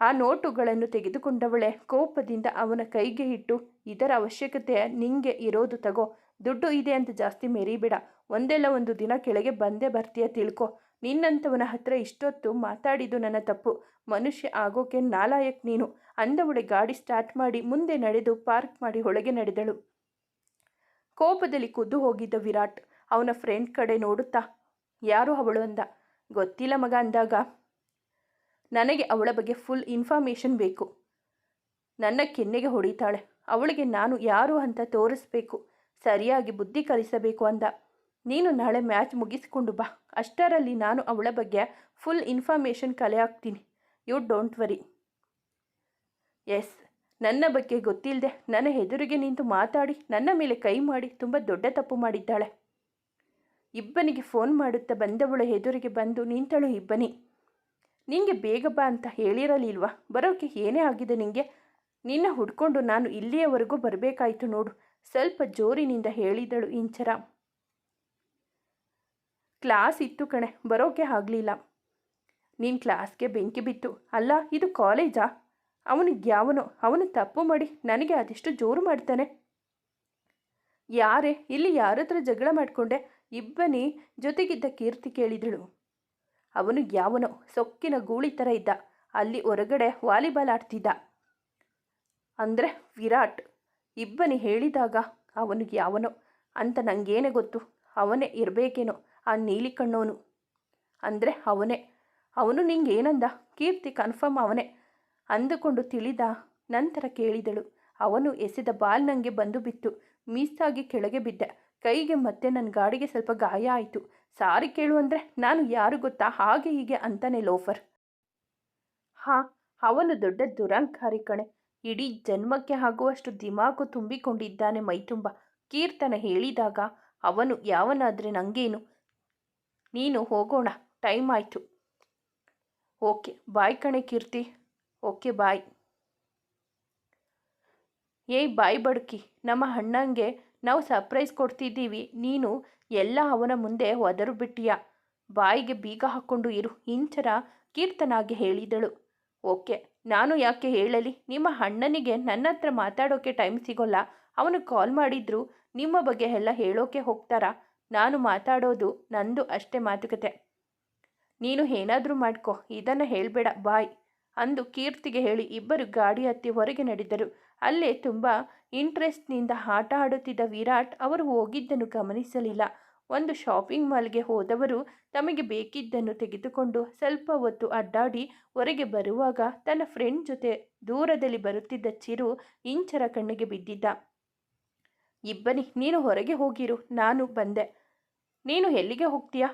ಆ ನೋಟುಗಳನ್ನು ತೆಗೆದುಕೊಂಡವಳೆ ಕೋಪದಿಂದ ಅವನ ಕೈಗೆ ಇಟ್ಟು, ಇದರ ಅವಶ್ಯಕತೆ ನಿಂಗೆ ಇರೋದು ತಗೋ. ದುಡ್ಡು ಇದೆ ಅಂತ ಜಾಸ್ತಿ ಮೆರಿಬೇಡ. ಒಂದೆಲ್ಲ ಒಂದು ದಿನ ಕೆಳಗೆ ಬಂದೇ ಬರ್ತೀಯ ತಿಳ್ಕೊ. ನಿನ್ನಂಥವನ ಹತ್ರ ಇಷ್ಟೊತ್ತು ಮಾತಾಡಿದ್ದು ನನ್ನ ತಪ್ಪು. ಮನುಷ್ಯ ಆಗೋಕೆ ನಾಲಾಯಕ್ ನೀನು. ಅಂದವಳೆ ಗಾಡಿ ಸ್ಟಾರ್ಟ್ ಮಾಡಿ ಮುಂದೆ ನಡೆದು ಪಾರ್ಕ್ ಮಾಡಿ ಒಳಗೆ ನಡೆದಳು. ಕೋಪದಲ್ಲಿ ಕುದ್ದು ಹೋಗಿದ್ದ ವಿರಾಟ್. ಅವನ ಫ್ರೆಂಡ್ ಕಡೆ ನೋಡುತ್ತಾ, ಯಾರು ಅವಳು? ಅಂದ. ಗೊತ್ತಿಲ್ಲ ಮಗ ಅಂದಾಗ. ನನಗೆ ಅವಳ ಬಗ್ಗೆ ಫುಲ್ ಇನ್ಫಾರ್ಮೇಷನ್ ಬೇಕು. ನನ್ನ ಕೆನ್ನೆಗೆ ಹೊಡಿತಾಳೆ. ಅವಳಿಗೆ ನಾನು ಯಾರು ಅಂತ ತೋರಿಸ್ಬೇಕು. ಸರಿಯಾಗಿ ಬುದ್ಧಿ ಕಲಿಸಬೇಕು ಅಂದ. ನೀನು ನಾಳೆ ಮ್ಯಾಚ್ ಮುಗಿಸ್ಕೊಂಡು ಬಾ. ಅಷ್ಟರಲ್ಲಿ ನಾನು ಅವಳ ಬಗ್ಗೆ ಫುಲ್ ಇನ್ಫಾರ್ಮೇಷನ್ ಕಲೆ ಹಾಕ್ತೀನಿ. You don't worry. ಎಸ್, ನನ್ನ ಬಗ್ಗೆ ಗೊತ್ತಿಲ್ಲದೆ ನನ್ನ ಹೆದುರಿಗೆ ನಿಂತು ಮಾತಾಡಿ, ನನ್ನ ಮೇಲೆ ಕೈ ಮಾಡಿ, ತುಂಬ ದೊಡ್ಡ ತಪ್ಪು ಮಾಡಿದ್ದಾಳೆ. ಇಬ್ಬನಿಗೆ ಫೋನ್ ಮಾಡುತ್ತಾ ಬಂದವಳ ಹೆದುರಿಗೆ ಬಂದು ನಿಂತಳು ಇಬ್ಬನಿ. ನಿಂಗೆ ಬೇಗ ಬಾ ಅಂತ ಹೇಳಿರಲಿಲ್ವಾ? ಬರೋಕೆ ಏನೇ ಆಗಿದೆ ನಿಂಗೆ? ನಿನ್ನ ಹುಡ್ಕೊಂಡು ನಾನು ಇಲ್ಲಿಯವರೆಗೂ ಬರಬೇಕಾಯಿತು ನೋಡು. ಸ್ವಲ್ಪ ಜೋರಿನಿಂದ ಹೇಳಿದಳು ಇಂಚರ. ಕ್ಲಾಸ್ ಇತ್ತು ಕಣೆ, ಬರೋಕೆ ಆಗಲಿಲ್ಲ. ನೀನು ಕ್ಲಾಸ್ಗೆ ಬೆಂಕಿ ಬಿತ್ತು. ಅಲ್ಲ, ಇದು ಕಾಲೇಜಾ? ಅವನಿಗೆ ಯಾವನು, ಅವನು ತಪ್ಪು ಮಾಡಿ ನನಗೆ ಅದೆಷ್ಟು ಜೋರು ಮಾಡ್ತಾನೆ. ಯಾರೇ, ಇಲ್ಲಿ ಯಾರತ್ರ ಜಗಳ ಮಾಡಿಕೊಂಡೆ, ಇಬ್ಬನಿ ಜೊತೆಗಿದ್ದ ಕೀರ್ತಿ ಕೇಳಿದಳು. ಅವನು ಯಾವನೋ, ಸೊಕ್ಕಿನ ಗೂಳಿ ಥರ ಇದ್ದ. ಅಲ್ಲಿ ಹೊರಗಡೆ ವಾಲಿಬಾಲ್ ಆಡ್ತಿದ್ದ. ಅಂದರೆ ವಿರಾಟ್. ಇಬ್ಬನಿ ಹೇಳಿದಾಗ ಅವನು ಯಾವನೋ ಅಂತ ನನಗೇನೆ ಗೊತ್ತು. ಅವನೇ ಇರಬೇಕೇನೋ. ಆ ನೀಲಿ ಕಣ್ಣೋನು ಅಂದರೆ ಅವನೇ. ಅವನು ನಿಂಗೆ ಏನಂದ? ಕೀರ್ತಿ ಕನ್ಫರ್ಮ್ ಅವನೇ. ಅಂದುಕೊಂಡು ತಿಳಿದ ನಂತರ ಕೇಳಿದಳು. ಅವನು ಎಸೆದ ಬಾಲ್ ನನಗೆ ಬಂದು ಬಿತ್ತು. ಮೀಸಾಗಿ ಕೆಳಗೆ ಬಿದ್ದೆ. ಕೈಗೆ ಮತ್ತೆ ನನ್ನ ಗಾಡಿಗೆ ಸ್ವಲ್ಪ ಗಾಯ ಆಯಿತು. ಸಾರಿ ಕೇಳು ಅಂದರೆ ನಾನು ಯಾರು ಗೊತ್ತಾ? ಹಾಗೆ ಹೀಗೆ ಅಂತಾನೆ ಲೋಫರ್. ಹಾಂ, ಅವನು ದೊಡ್ಡ ದುರಂಕಾರಿ ಕಣೆ. ಇಡೀ ಜನ್ಮಕ್ಕೆ ಆಗುವಷ್ಟು ದಿಮಾಕು ತುಂಬಿಕೊಂಡಿದ್ದಾನೆ ಮೈತುಂಬ. ಕೀರ್ತನ ಹೇಳಿದಾಗ ಅವನು ಯಾವನಾದರೆ ನನಗೇನು ನೀನು ಹೋಗೋಣ, ಟೈಮ್ ಆಯಿತು. ಓಕೆ, ಬಾಯ್ ಕಣೆ ಕೀರ್ತಿ. ಓಕೆ, ಬಾಯ್. ಏಯ್, ಬಾಯ್ ಬಡ್ಕಿ, ನಮ್ಮ ಅಣ್ಣಂಗೆ ನಾವು ಸರ್ಪ್ರೈಸ್ ಕೊಡ್ತಿದ್ದೀವಿ. ನೀನು ಎಲ್ಲ ಅವನ ಮುಂದೆ ಒದರು ಬಿಟ್ಟಿಯ? ಬಾಯಿಗೆ ಬೀಗ ಹಾಕ್ಕೊಂಡು ಇರು, ಇಂಚರ ಕೀರ್ತನಾಗಿ ಹೇಳಿದಳು. ಓಕೆ, ನಾನು ಯಾಕೆ ಹೇಳಲಿ? ನಿಮ್ಮ ಅಣ್ಣನಿಗೆ ನನ್ನ ಹತ್ರ ಮಾತಾಡೋಕ್ಕೆ ಟೈಮ್ ಸಿಗೋಲ್ಲ. ಅವನು ಕಾಲ್ ಮಾಡಿದ್ರು, ನಿಮ್ಮ ಬಗ್ಗೆ ಎಲ್ಲ ಹೇಳೋಕೆ ಹೋಗ್ತಾರಾ? ನಾನು ಮಾತಾಡೋದು ನಂದು ಅಷ್ಟೇ ಮಾತುಕತೆ. ನೀನು ಏನಾದರೂ ಮಾಡ್ಕೊ, ಇದನ್ನು ಹೇಳಬೇಡ, ಬಾಯ್, ಅಂದು ಕೀರ್ತಿಗೆ ಹೇಳಿ ಇಬ್ಬರು ಗಾಡಿ ಹತ್ತಿ ಹೊರಗೆ ನಡೆದರು. ಅಲ್ಲೇ ತುಂಬ ಇಂಟ್ರೆಸ್ಟ್ನಿಂದ ಆಟ ಆಡುತ್ತಿದ್ದ ವಿರಾಟ್ ಅವರು ಹೋಗಿದ್ದನ್ನು ಗಮನಿಸಲಿಲ್ಲ. ಒಂದು ಶಾಪಿಂಗ್ ಮಾಲ್ಗೆ ಹೋದವರು ತಮಗೆ ಬೇಕಿದ್ದನ್ನು ತೆಗೆದುಕೊಂಡು ಸ್ವಲ್ಪ ಹೊತ್ತು ಅಡ್ಡಾಡಿ ಹೊರಗೆ ಬರುವಾಗ ತನ್ನ ಫ್ರೆಂಡ್ ಜೊತೆ ದೂರದಲ್ಲಿ ಬರುತ್ತಿದ್ದ ಚಿರು ಇಂಚರ ಕಣ್ಣಿಗೆ ಬಿದ್ದಿದ್ದ. ಇಬ್ಬನಿ, ನೀನು ಹೊರಗೆ ಹೋಗಿರು, ನಾನು ಬಂದೆ. ನೀನು ಎಲ್ಲಿಗೆ ಹೋಗ್ತೀಯಾ?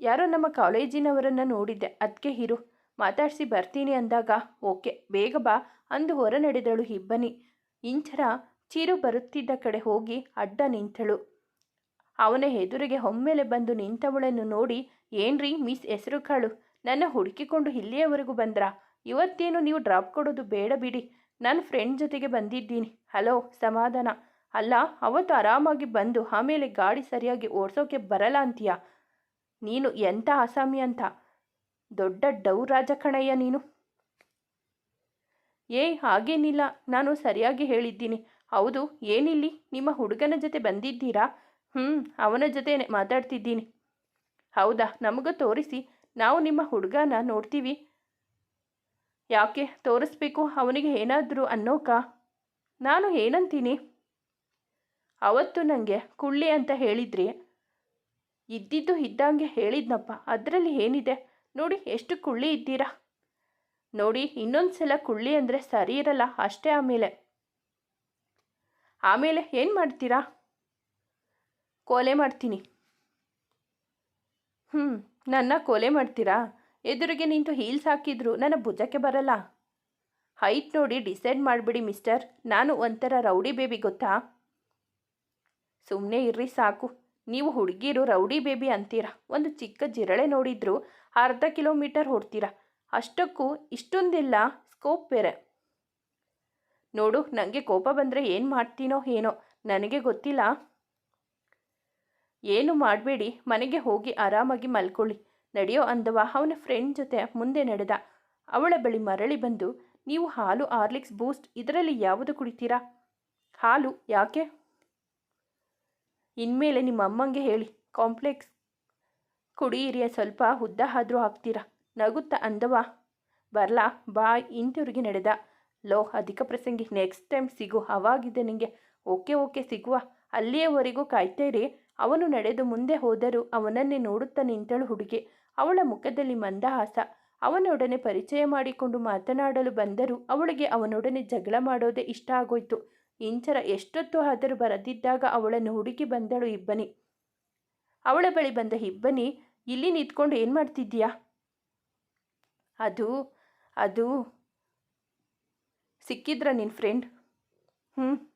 ಯಾರೋ ನಮ್ಮ ಕಾಲೇಜಿನವರನ್ನು ನೋಡಿದ್ದೆ. ಅದಕ್ಕೆ ಇರು, ಮಾತಾಡಿಸಿ ಬರ್ತೀನಿ ಅಂದಾಗ, ಓಕೆ, ಬೇಗ ಬಾ ಅಂದು ಹೊರ ನಡೆದಳು ಇಬ್ಬನಿ. ಇಂಚರ ಚಿರು ಬರುತ್ತಿದ್ದ ಕಡೆ ಹೋಗಿ ಅಡ್ಡ ನಿಂತಳು. ಅವನ ಎದುರಿಗೆ ಒಮ್ಮೆಲೆ ಬಂದು ನಿಂತವಳನ್ನು ನೋಡಿ, ಏನ್ರಿ ಮಿಸ್ ಹೆಸರು ಕಾಳು, ನನ್ನ ಹುಡುಕಿಕೊಂಡು ಇಲ್ಲಿಯವರೆಗೂ ಬಂದ್ರಾ? ಇವತ್ತೇನು ನೀವು ಡ್ರಾಪ್ ಕೊಡೋದು ಬೇಡ ಬಿಡಿ ನನ್ನ ಫ್ರೆಂಡ್ ಜೊತೆಗೆ ಬಂದಿದ್ದೀನಿ. ಹಲೋ, ಸಮಾಧಾನ. ಅಲ್ಲ, ಅವತ್ತು ಆರಾಮಾಗಿ ಬಂದು ಆಮೇಲೆ ಗಾಡಿ ಸರಿಯಾಗಿ ಓಡಿಸೋಕೆ ಬರಲ್ಲ ಅಂತೀಯ? ನೀನು ಎಂಥ ಅಸಾಮಿ ಅಂತ? ದೊಡ್ಡ ಡೌ ರಾಜಕಣಯ್ಯ ನೀನು. ಏ, ಹಾಗೇನಿಲ್ಲ. ನಾನು ಸರಿಯಾಗಿ ಹೇಳಿದ್ದೀನಿ. ಹೌದು, ಏನಿಲ್ಲಿ? ನಿಮ್ಮ ಹುಡುಗನ ಜೊತೆ ಬಂದಿದ್ದೀರಾ? ಹ್ಞೂ ಅವನ ಜೊತೆ ಮಾತಾಡ್ತಿದ್ದೀನಿ. ಹೌದಾ? ನಮಗೂ ತೋರಿಸಿ. ನಾವು ನಿಮ್ಮ ಹುಡುಗನ ನೋಡ್ತೀವಿ. ಯಾಕೆ? ತೋರಿಸ್ಬೇಕು. ಅವನಿಗೆ ಏನಾದರೂ ಅನ್ನೋಕ? ನಾನು ಏನಂತೀನಿ? ಅವತ್ತು ನನಗೆ ಕುಳ್ಳಿ ಅಂತ ಹೇಳಿದ್ರಿ. ಇದ್ದಿದ್ದು ಇದ್ದಂಗೆ ಹೇಳಿದ್ನಪ್ಪ, ಅದರಲ್ಲಿ ಏನಿದೆ? ನೋಡಿ, ಎಷ್ಟು ಕುಳ್ಳಿ ಇದ್ದೀರಾ? ನೋಡಿ, ಇನ್ನೊಂದು ಸಲ ಕುಳ್ಳಿ ಅಂದರೆ ಸರಿ ಇರಲ್ಲ, ಅಷ್ಟೇ ಆಮೇಲೆ. ಆಮೇಲೆ ಏನು ಮಾಡ್ತೀರಾ? ಕೊಲೆ ಮಾಡ್ತೀನಿ. ಹ್ಞೂ ನನ್ನ ಕೊಲೆ ಮಾಡ್ತೀರಾ? ಎದುರಿಗೆ ನಿಂತು ಹೀಲ್ಸ್ ಹಾಕಿದ್ರು, ನನ್ನ ಭುಜಕ್ಕೆ ಬರಲ್ಲ. ಹೈಟ್ ನೋಡಿ, ಡಿಸೈಡ್ ಮಾಡಿಬಿಡಿ, ಮಿಸ್ಟರ್. ನಾನು ಒಂಥರ ರೌಡಿ ಬೇಬಿ, ಗೊತ್ತಾ? ಸುಮ್ಮನೆ ಇರ್ರಿ ಸಾಕು. ನೀವು ಹುಡುಗಿರು ರೌಡಿ ಬೇಬಿ ಅಂತೀರಾ? ಒಂದು ಚಿಕ್ಕ ಜಿರಳೆ ನೋಡಿದ್ರು ಅರ್ಧ ಕಿಲೋಮೀಟರ್ ಹೊಡ್ತೀರಾ ಅಷ್ಟಕ್ಕೂ ಇಷ್ಟೊಂದಿಲ್ಲ ಸ್ಕೋಪ್ ಬೇರೆ. ನೋಡು ನನಗೆ ಕೋಪ ಬಂದರೆ ಏನು ಮಾಡ್ತೀನೋ ಏನೋ, ನನಗೆ ಗೊತ್ತಿಲ್ಲ. ಏನು ಮಾಡಬೇಡಿ, ಮನೆಗೆ ಹೋಗಿ ಆರಾಮಾಗಿ ಮಲ್ಕೊಳ್ಳಿ. ನಡೆಯೋ ಅಂದವ ಅವನ ಫ್ರೆಂಡ್ ಜೊತೆ ಮುಂದೆ ನಡೆದ. ಅವಳ ಬಳಿ ಮರಳಿ ಬಂದು, ನೀವು ಹಾಲು ಆರ್ಲಿಕ್ಸ್ ಬೂಸ್ಟ್ ಇದರಲ್ಲಿ ಯಾವುದು ಕುಡಿತೀರಾ? ಹಾಲು ಯಾಕೆ? ಇನ್ಮೇಲೆ ನಿಮ್ಮ ಅಮ್ಮಂಗೆ ಹೇಳಿ. ಕಾಂಪ್ಲೆಕ್ಸ್ ಕುಡಿಯಿರಿಯ ಸ್ವಲ್ಪ ಉದ್ದ ಆದರೂ ಹಾಕ್ತೀರಾ? ನಗುತ್ತಾ ಅಂದವ? ಬರ್ಲಾ ಬಾಯ್ ಇಂತಿರುಗಿ ನಡೆದ. ಲೋ, ಅಧಿಕ ಪ್ರಸಂಗಿ ನೆಕ್ಸ್ಟ್ ಟೈಮ್ ಸಿಗು ಅವಾಗಿದೆ ನಿಮಗೆ ಓಕೆ ಓಕೆ, ಸಿಗುವ. ಅಲ್ಲಿಯವರೆಗೂ ಕಾಯ್ತೇರಿ ಅವನು ನಡೆದು ಮುಂದೆ ಹೋದರೂ ಅವನನ್ನೇ ನೋಡುತ್ತಾ ನಿಂತಳು ಹುಡುಗಿ. ಅವಳ ಮುಖದಲ್ಲಿ ಮಂದಹಾಸ. ಅವನೊಡನೆ ಪರಿಚಯ ಮಾಡಿಕೊಂಡು ಮಾತನಾಡಲು ಬಂದರೂ ಅವಳಿಗೆ ಅವನೊಡನೆ ಜಗಳ ಮಾಡೋದೇ ಇಷ್ಟ ಆಗೋಯ್ತು. ಇಂಚರ ಎಷ್ಟೊತ್ತು ಆದರೂ ಬರದಿದ್ದಾಗ ಅವಳನ್ನು ಹುಡುಕಿ ಬಂದಳು ಇಬ್ಬನಿ. ಅವಳ ಬಳಿ ಬಂದ ಇಬ್ಬನಿ, ಇಲ್ಲಿ ನಿಂತ್ಕೊಂಡು ಏನು ಮಾಡ್ತಿದ್ದೀಯಾ? ಅದು ಅದು ಸಿಕ್ಕಿದ್ರ ನಿನ್ನ ಫ್ರೆಂಡ್? ಹ್ಞೂ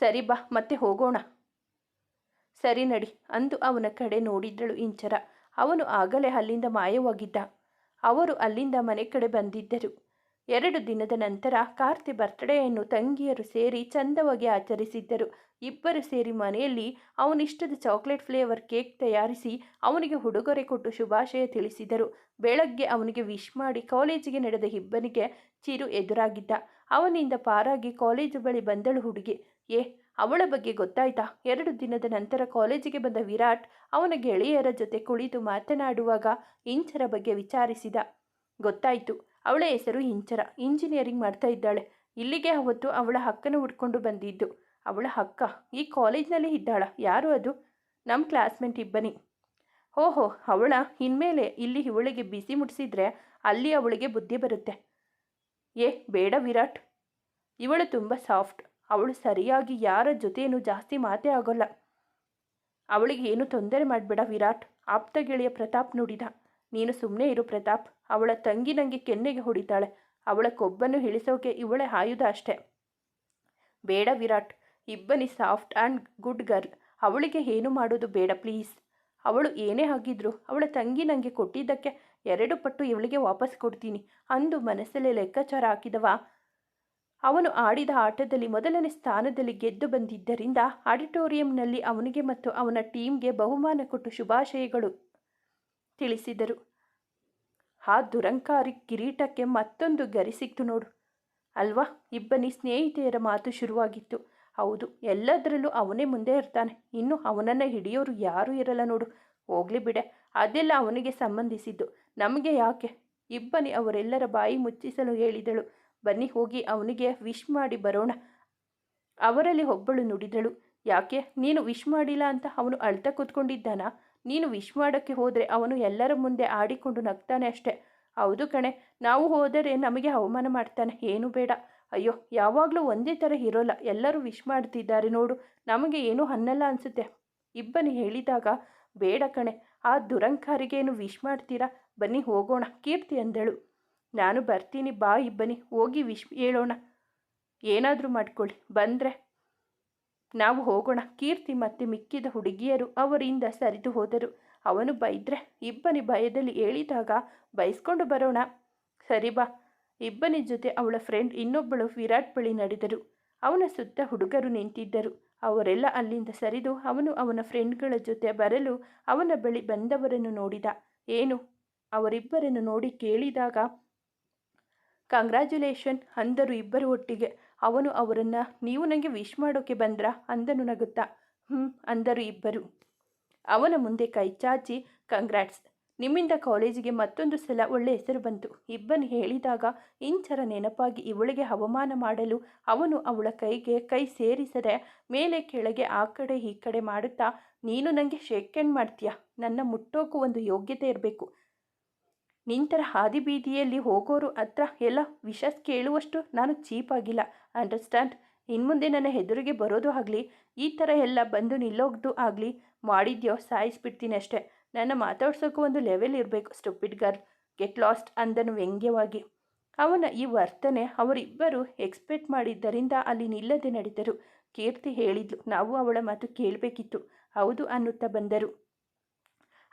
ಸರಿ ಬಾ, ಮತ್ತೆ ಹೋಗೋಣ. ಸರಿ ನಡಿ, ಅಂದು ಅವನ ಕಡೆ ನೋಡಿದ್ದಳು ಇಂಚರ. ಅವನು ಆಗಲೇ ಅಲ್ಲಿಂದ ಮಾಯವಾಗಿದ್ದ. ಅವರು ಅಲ್ಲಿಂದ ಮನೆ ಕಡೆ ಬಂದಿದ್ದರು. ಎರಡು ದಿನದ ನಂತರ ಕಾರ್ತಿ ಬರ್ತ್ಡೇಯನ್ನು ತಂಗಿಯರು ಸೇರಿ ಚಂದವಾಗಿ ಆಚರಿಸಿದ್ದರು. ಇಬ್ಬರು ಸೇರಿ ಮನೆಯಲ್ಲಿ ಅವನಿಷ್ಟದ ಚಾಕ್ಲೇಟ್ ಫ್ಲೇವರ್ ಕೇಕ್ ತಯಾರಿಸಿ ಅವನಿಗೆ ಉಡುಗೊರೆ ಕೊಟ್ಟು ಶುಭಾಶಯ ತಿಳಿಸಿದರು. ಬೆಳಗ್ಗೆ ಅವನಿಗೆ ವಿಶ್ ಮಾಡಿ ಕಾಲೇಜಿಗೆ ನಡೆದ ಇಬ್ಬನಿಗೆ ಚಿರು ಎದುರಾಗಿದ್ದ. ಅವನಿಂದ ಪಾರಾಗಿ ಕಾಲೇಜು ಬಳಿ ಬಂದಳು ಹುಡುಗಿ. ಏ, ಅವಳ ಬಗ್ಗೆ ಗೊತ್ತಾಯ್ತಾ? ಎರಡು ದಿನದ ನಂತರ ಕಾಲೇಜಿಗೆ ಬಂದ ವಿರಾಟ್ ಅವನ ಗೆಳೆಯರ ಜೊತೆ ಕುಳಿತು ಮಾತನಾಡುವಾಗ ಇಂಚರ ಬಗ್ಗೆ ವಿಚಾರಿಸಿದ. ಗೊತ್ತಾಯಿತು. ಅವಳ ಹೆಸರು ಇಂಚರ. ಇಂಜಿನಿಯರಿಂಗ್ ಮಾಡ್ತಾ ಇದ್ದಾಳೆ. ಇಲ್ಲಿಗೆ ಅವತ್ತು ಅವಳ ಹಕ್ಕನ್ನು ಹುಡ್ಕೊಂಡು ಬಂದಿದ್ದು. ಅವಳ ಹಕ್ಕ? ಈ ಕಾಲೇಜ್ನಲ್ಲಿ ಇದ್ದಾಳ. ಯಾರು ಅದು? ನಮ್ಮ ಕ್ಲಾಸ್ಮೇಟ್ ಇಬ್ಬನಿ. ಓಹೋ, ಅವಳ ಇನ್ಮೇಲೆ ಇಲ್ಲಿ ಇವಳಿಗೆ ಬಿಸಿ ಮುಟ್ಟಿಸಿದ್ರೆ ಅಲ್ಲಿ ಅವಳಿಗೆ ಬುದ್ಧಿ ಬರುತ್ತೆ. ಏ, ಬೇಡ ವಿರಾಟ್. ಇವಳು ತುಂಬ ಸಾಫ್ಟ್. ಅವಳು ಸರಿಯಾಗಿ ಯಾರ ಜೊತೆಯೂ ಜಾಸ್ತಿ ಮಾತೇ ಆಗೋಲ್ಲ. ಅವಳಿಗೆ ಏನು ತೊಂದರೆ ಮಾಡಬೇಡ ವಿರಾಟ್. ಆಪ್ತ ಗೆಳೆಯ ಪ್ರತಾಪ್ ನುಡಿದ. ನೀನು ಸುಮ್ಮನೆ ಇರು ಪ್ರತಾಪ್. ಅವಳ ತಂಗಿ ನನಗೆ ಕೆನ್ನೆಗೆ ಹೊಡಿತಾಳೆ. ಅವಳ ಕೊಬ್ಬನ್ನು ಇಳಿಸೋಕೆ ಇವಳೆ ಆಯುಧ ಅಷ್ಟೆ. ಬೇಡ ವಿರಾಟ್. ಇಬ್ಬನಿ ಸಾಫ್ಟ್ ಆ್ಯಂಡ್ ಗುಡ್ ಗರ್ಲ್. ಅವಳಿಗೆ ಏನು ಮಾಡೋದು ಬೇಡ ಪ್ಲೀಸ್. ಅವಳು ಏನೇ ಆಗಿದ್ರು ಅವಳ ತಂಗಿ ನನಗೆ ಕೊಟ್ಟಿದ್ದಕ್ಕೆ ಎರಡು ಪಟ್ಟು ಇವಳಿಗೆ ವಾಪಸ್ ಕೊಡ್ತೀನಿ. ಅಂದು ಮನಸ್ಸಲ್ಲೇ ಲೆಕ್ಕಾಚಾರ ಹಾಕಿದವ. ಅವನು ಆಡಿದ ಆಟದಲ್ಲಿ ಮೊದಲನೇ ಸ್ಥಾನದಲ್ಲಿ ಗೆದ್ದು ಬಂದಿದ್ದರಿಂದ ಆಡಿಟೋರಿಯಂನಲ್ಲಿ ಅವನಿಗೆ ಮತ್ತು ಅವನ ಟೀಮ್ಗೆ ಬಹುಮಾನ ಕೊಟ್ಟು ಶುಭಾಶಯಗಳು. ತಿಳಿಸಿದರು. ಆ ದುರಂಕಾರಿ ಕಿರೀಟಕ್ಕೆ ಮತ್ತೊಂದು ಗರಿ ಸಿಕ್ತು ನೋಡು. ಅಲ್ವಾ? ಇಬ್ಬನಿ ಸ್ನೇಹಿತೆಯರ ಮಾತು ಶುರುವಾಗಿತ್ತು. ಹೌದು, ಎಲ್ಲದರಲ್ಲೂ ಅವನೇ ಮುಂದೆ ಇರ್ತಾನೆ. ಇನ್ನು ಅವನನ್ನು ಹಿಡಿಯೋರು ಯಾರೂ ಇರಲ್ಲ ನೋಡು. ಹೋಗ್ಲಿ ಬಿಡೆ. ಅದೆಲ್ಲ ಅವನಿಗೆ ಸಂಬಂಧಿಸಿದ್ದು. ನಮಗೆ ಯಾಕೆ? ಇಬ್ಬನಿ ಅವರೆಲ್ಲರ ಬಾಯಿ ಮುಚ್ಚಿಸಲು ಹೇಳಿದಳು. ಬನ್ನಿ ಹೋಗಿ ಅವನಿಗೆ ವಿಶ್ ಮಾಡಿ ಬರೋಣ. ಅವರಲ್ಲಿ ಒಬ್ಬಳು ನುಡಿದಳು. ಯಾಕೆ? ನೀನು ವಿಶ್ ಮಾಡಿಲ್ಲ ಅಂತ ಅವನು ಅಳ್ತಾ ಕೂತ್ಕೊಂಡಿದ್ದಾನ? ನೀನು ವಿಶ್ ಮಾಡೋಕ್ಕೆ ಹೋದರೆ ಅವನು ಎಲ್ಲರ ಮುಂದೆ ಆಡಿಕೊಂಡು ನಗ್ತಾನೆ ಅಷ್ಟೆ. ಹೌದು ಕಣೆ, ನಾವು ಹೋದರೆ ನಮಗೆ ಅವಮಾನ ಮಾಡ್ತಾನೆ. ಏನು ಬೇಡ. ಅಯ್ಯೋ, ಯಾವಾಗಲೂ ಒಂದೇ ಥರ ಇರೋಲ್ಲ ಎಲ್ಲರೂ ವಿಶ್ ಮಾಡ್ತಿದ್ದಾರೆ ನೋಡು. ನಮಗೆ ಏನೂ ಅನ್ನಲ್ಲ ಅನಿಸುತ್ತೆ. ಇಬ್ಬನಿ ಹೇಳಿದಾಗ, ಬೇಡ ಕಣೆ, ಆ ದುರಂಕಾರಿಗೇನು ವಿಶ್ ಮಾಡ್ತೀರಾ? ಬನ್ನಿ ಹೋಗೋಣ. ಕೀರ್ತಿ ಅಂದಳು. ನಾನು ಬರ್ತೀನಿ ಬಾ ಇಬ್ಬನಿ. ಹೋಗಿ ವಿಶ್ ಹೇಳೋಣ. ಏನಾದರೂ ಮಾಡ್ಕೊಳ್ಳಿ. ಬಂದರೆ ನಾವು ಹೋಗೋಣ. ಕೀರ್ತಿ ಮತ್ತೆ ಮಿಕ್ಕಿದ ಹುಡುಗಿಯರು ಅವರಿಂದ ಸರಿದು ಹೋದರು. ಅವನು ಬೈದ್ರೆ, ಇಬ್ಬನಿ ಭಯದಲ್ಲಿ ಹೇಳಿದಾಗ ಬೈಸ್ಕೊಂಡು ಬರೋಣ. ಸರಿ ಬಾ. ಇಬ್ಬನಿ ಜೊತೆ ಅವಳ ಫ್ರೆಂಡ್ ಇನ್ನೊಬ್ಬಳು ವಿರಾಟ್ ಬಳಿ ನಡೆದರು. ಅವನ ಸುತ್ತ ಹುಡುಗರು ನಿಂತಿದ್ದರು. ಅವರೆಲ್ಲ ಅಲ್ಲಿಂದ ಸರಿದು ಅವನು ಅವನ ಫ್ರೆಂಡ್ಗಳ ಜೊತೆ ಬರಲು ಅವನ ಬಳಿ ಬಂದವರನ್ನು ನೋಡಿದ. ಏನು? ಅವರಿಬ್ಬರನ್ನು ನೋಡಿ ಕೇಳಿದಾಗ ಕಂಗ್ರ್ಯಾಚುಲೇಷನ್ ಅಂದರು ಇಬ್ಬರು ಒಟ್ಟಿಗೆ. ಅವನು ಅವರನ್ನು, ನೀವು ನನಗೆ ವಿಶ್ ಮಾಡೋಕೆ ಬಂದ್ರಾ? ಅಂದನು ನಗುತ್ತಾ. ಹ್ಞೂ ಅಂದರು ಇಬ್ಬರು. ಅವನ ಮುಂದೆ ಕೈ ಚಾಚಿ ಕಂಗ್ರಾಟ್ಸ್ ನಿಮ್ಮಿಂದ ಕಾಲೇಜಿಗೆ ಮತ್ತೊಂದು ಸಲ ಒಳ್ಳೆ ಹೆಸರು ಬಂತು. ಇಬ್ಬನು ಹೇಳಿದಾಗ ಇಂಚರ ನೆನಪಾಗಿ ಇವಳಿಗೆ ಅವಮಾನ ಮಾಡಲು ಅವನು ಅವಳ ಕೈಗೆ ಕೈ ಸೇರಿಸದೆ ಮೇಲೆ ಕೆಳಗೆ ಆ ಕಡೆ ಈ ಕಡೆ ಮಾಡುತ್ತಾ, ನೀನು ನನಗೆ ಶೇಕ್ ಮಾಡ್ತೀಯ? ನನ್ನ ಮುಟ್ಟೋಕು ಒಂದು ಯೋಗ್ಯತೆ ಇರಬೇಕು. ನಿಂತರ ಹಾದಿ ಬೀದಿಯಲ್ಲಿ ಹೋಗೋರು ಹತ್ರ ಎಲ್ಲ ವಿಷ ಕೇಳುವಷ್ಟು ನಾನು ಚೀಪಾಗಿಲ್ಲ ಅಂಡರ್ಸ್ಟ್ಯಾಂಡ್ ಇನ್ಮುಂದೆ ನನ್ನ ಹೆದರಿಗೆ ಬರೋದು ಆಗಲಿ, ಈ ಥರ ಎಲ್ಲ ಬಂದು ನಿಲ್ಲೋಗ್ದು ಆಗಲಿ, ಮಾಡಿದ್ಯೋ ಸಾಯಿಸ್ಬಿಡ್ತೀನಿ ಅಷ್ಟೇ. ನನ್ನ ಮಾತಾಡ್ಸೋಕ್ಕೂ ಒಂದು ಲೆವೆಲ್ ಇರಬೇಕು ಸ್ಟುಪಿಡ್ ಗರ್ಲ್ ಗೆಟ್ ಲಾಸ್ಟ್ ಅಂದನು ವ್ಯಂಗ್ಯವಾಗಿ. ಅವನ ಈ ವರ್ತನೆ ಅವರಿಬ್ಬರು ಎಕ್ಸ್ಪೆಕ್ಟ್ ಮಾಡಿದ್ದರಿಂದ ಅಲ್ಲಿ ನಿಲ್ಲದೆ ನಡೆದರು. ಕೀರ್ತಿ ಹೇಳಿದ್ಲು, ನಾವು ಅವಳ ಮಾತು ಕೇಳಬೇಕಿತ್ತು. ಹೌದು ಅನ್ನುತ್ತಾ ಬಂದರು.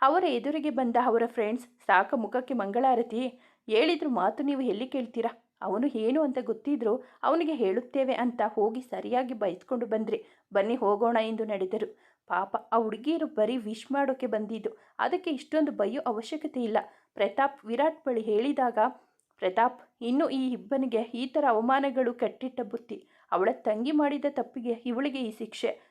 ಅವರ ಎದುರಿಗೆ ಬಂದ ಅವರ ಫ್ರೆಂಡ್ಸ್ ಸಾಕ ಮುಖಕ್ಕೆ ಮಂಗಳಾರತಿ, ಹೇಳಿದ್ರು ಮಾತು ನೀವು ಎಲ್ಲಿ ಕೇಳ್ತೀರಾ? ಅವನು ಏನು ಅಂತ ಗೊತ್ತಿದ್ರು ಅವನಿಗೆ ಹೇಳುತ್ತೇವೆ ಅಂತ ಹೋಗಿ ಸರಿಯಾಗಿ ಬಯಸ್ಕೊಂಡು ಬಂದ್ರಿ. ಬನ್ನಿ ಹೋಗೋಣ ಎಂದು ನಡೆದರು. ಪಾಪ, ಆ ಹುಡುಗಿಯರು ಬರೀ ವಿಶ್ ಮಾಡೋಕ್ಕೆ ಬಂದಿದ್ದು. ಅದಕ್ಕೆ ಇಷ್ಟೊಂದು ಬಯ್ಯೋ ಅವಶ್ಯಕತೆ ಇಲ್ಲ. ಪ್ರತಾಪ್, ವಿರಾಟ್ ಬಳಿ ಹೇಳಿದಾಗ, ಪ್ರತಾಪ್, ಇನ್ನು ಈ ಇಬ್ಬನಿಗೆ ಈ ಥರ ಅವಮಾನಗಳು ಕಟ್ಟಿಟ್ಟ ಬುತ್ತಿ. ಅವಳ ತಂಗಿ ಮಾಡಿದ ತಪ್ಪಿಗೆ ಇವಳಿಗೆ ಈ ಶಿಕ್ಷೆ.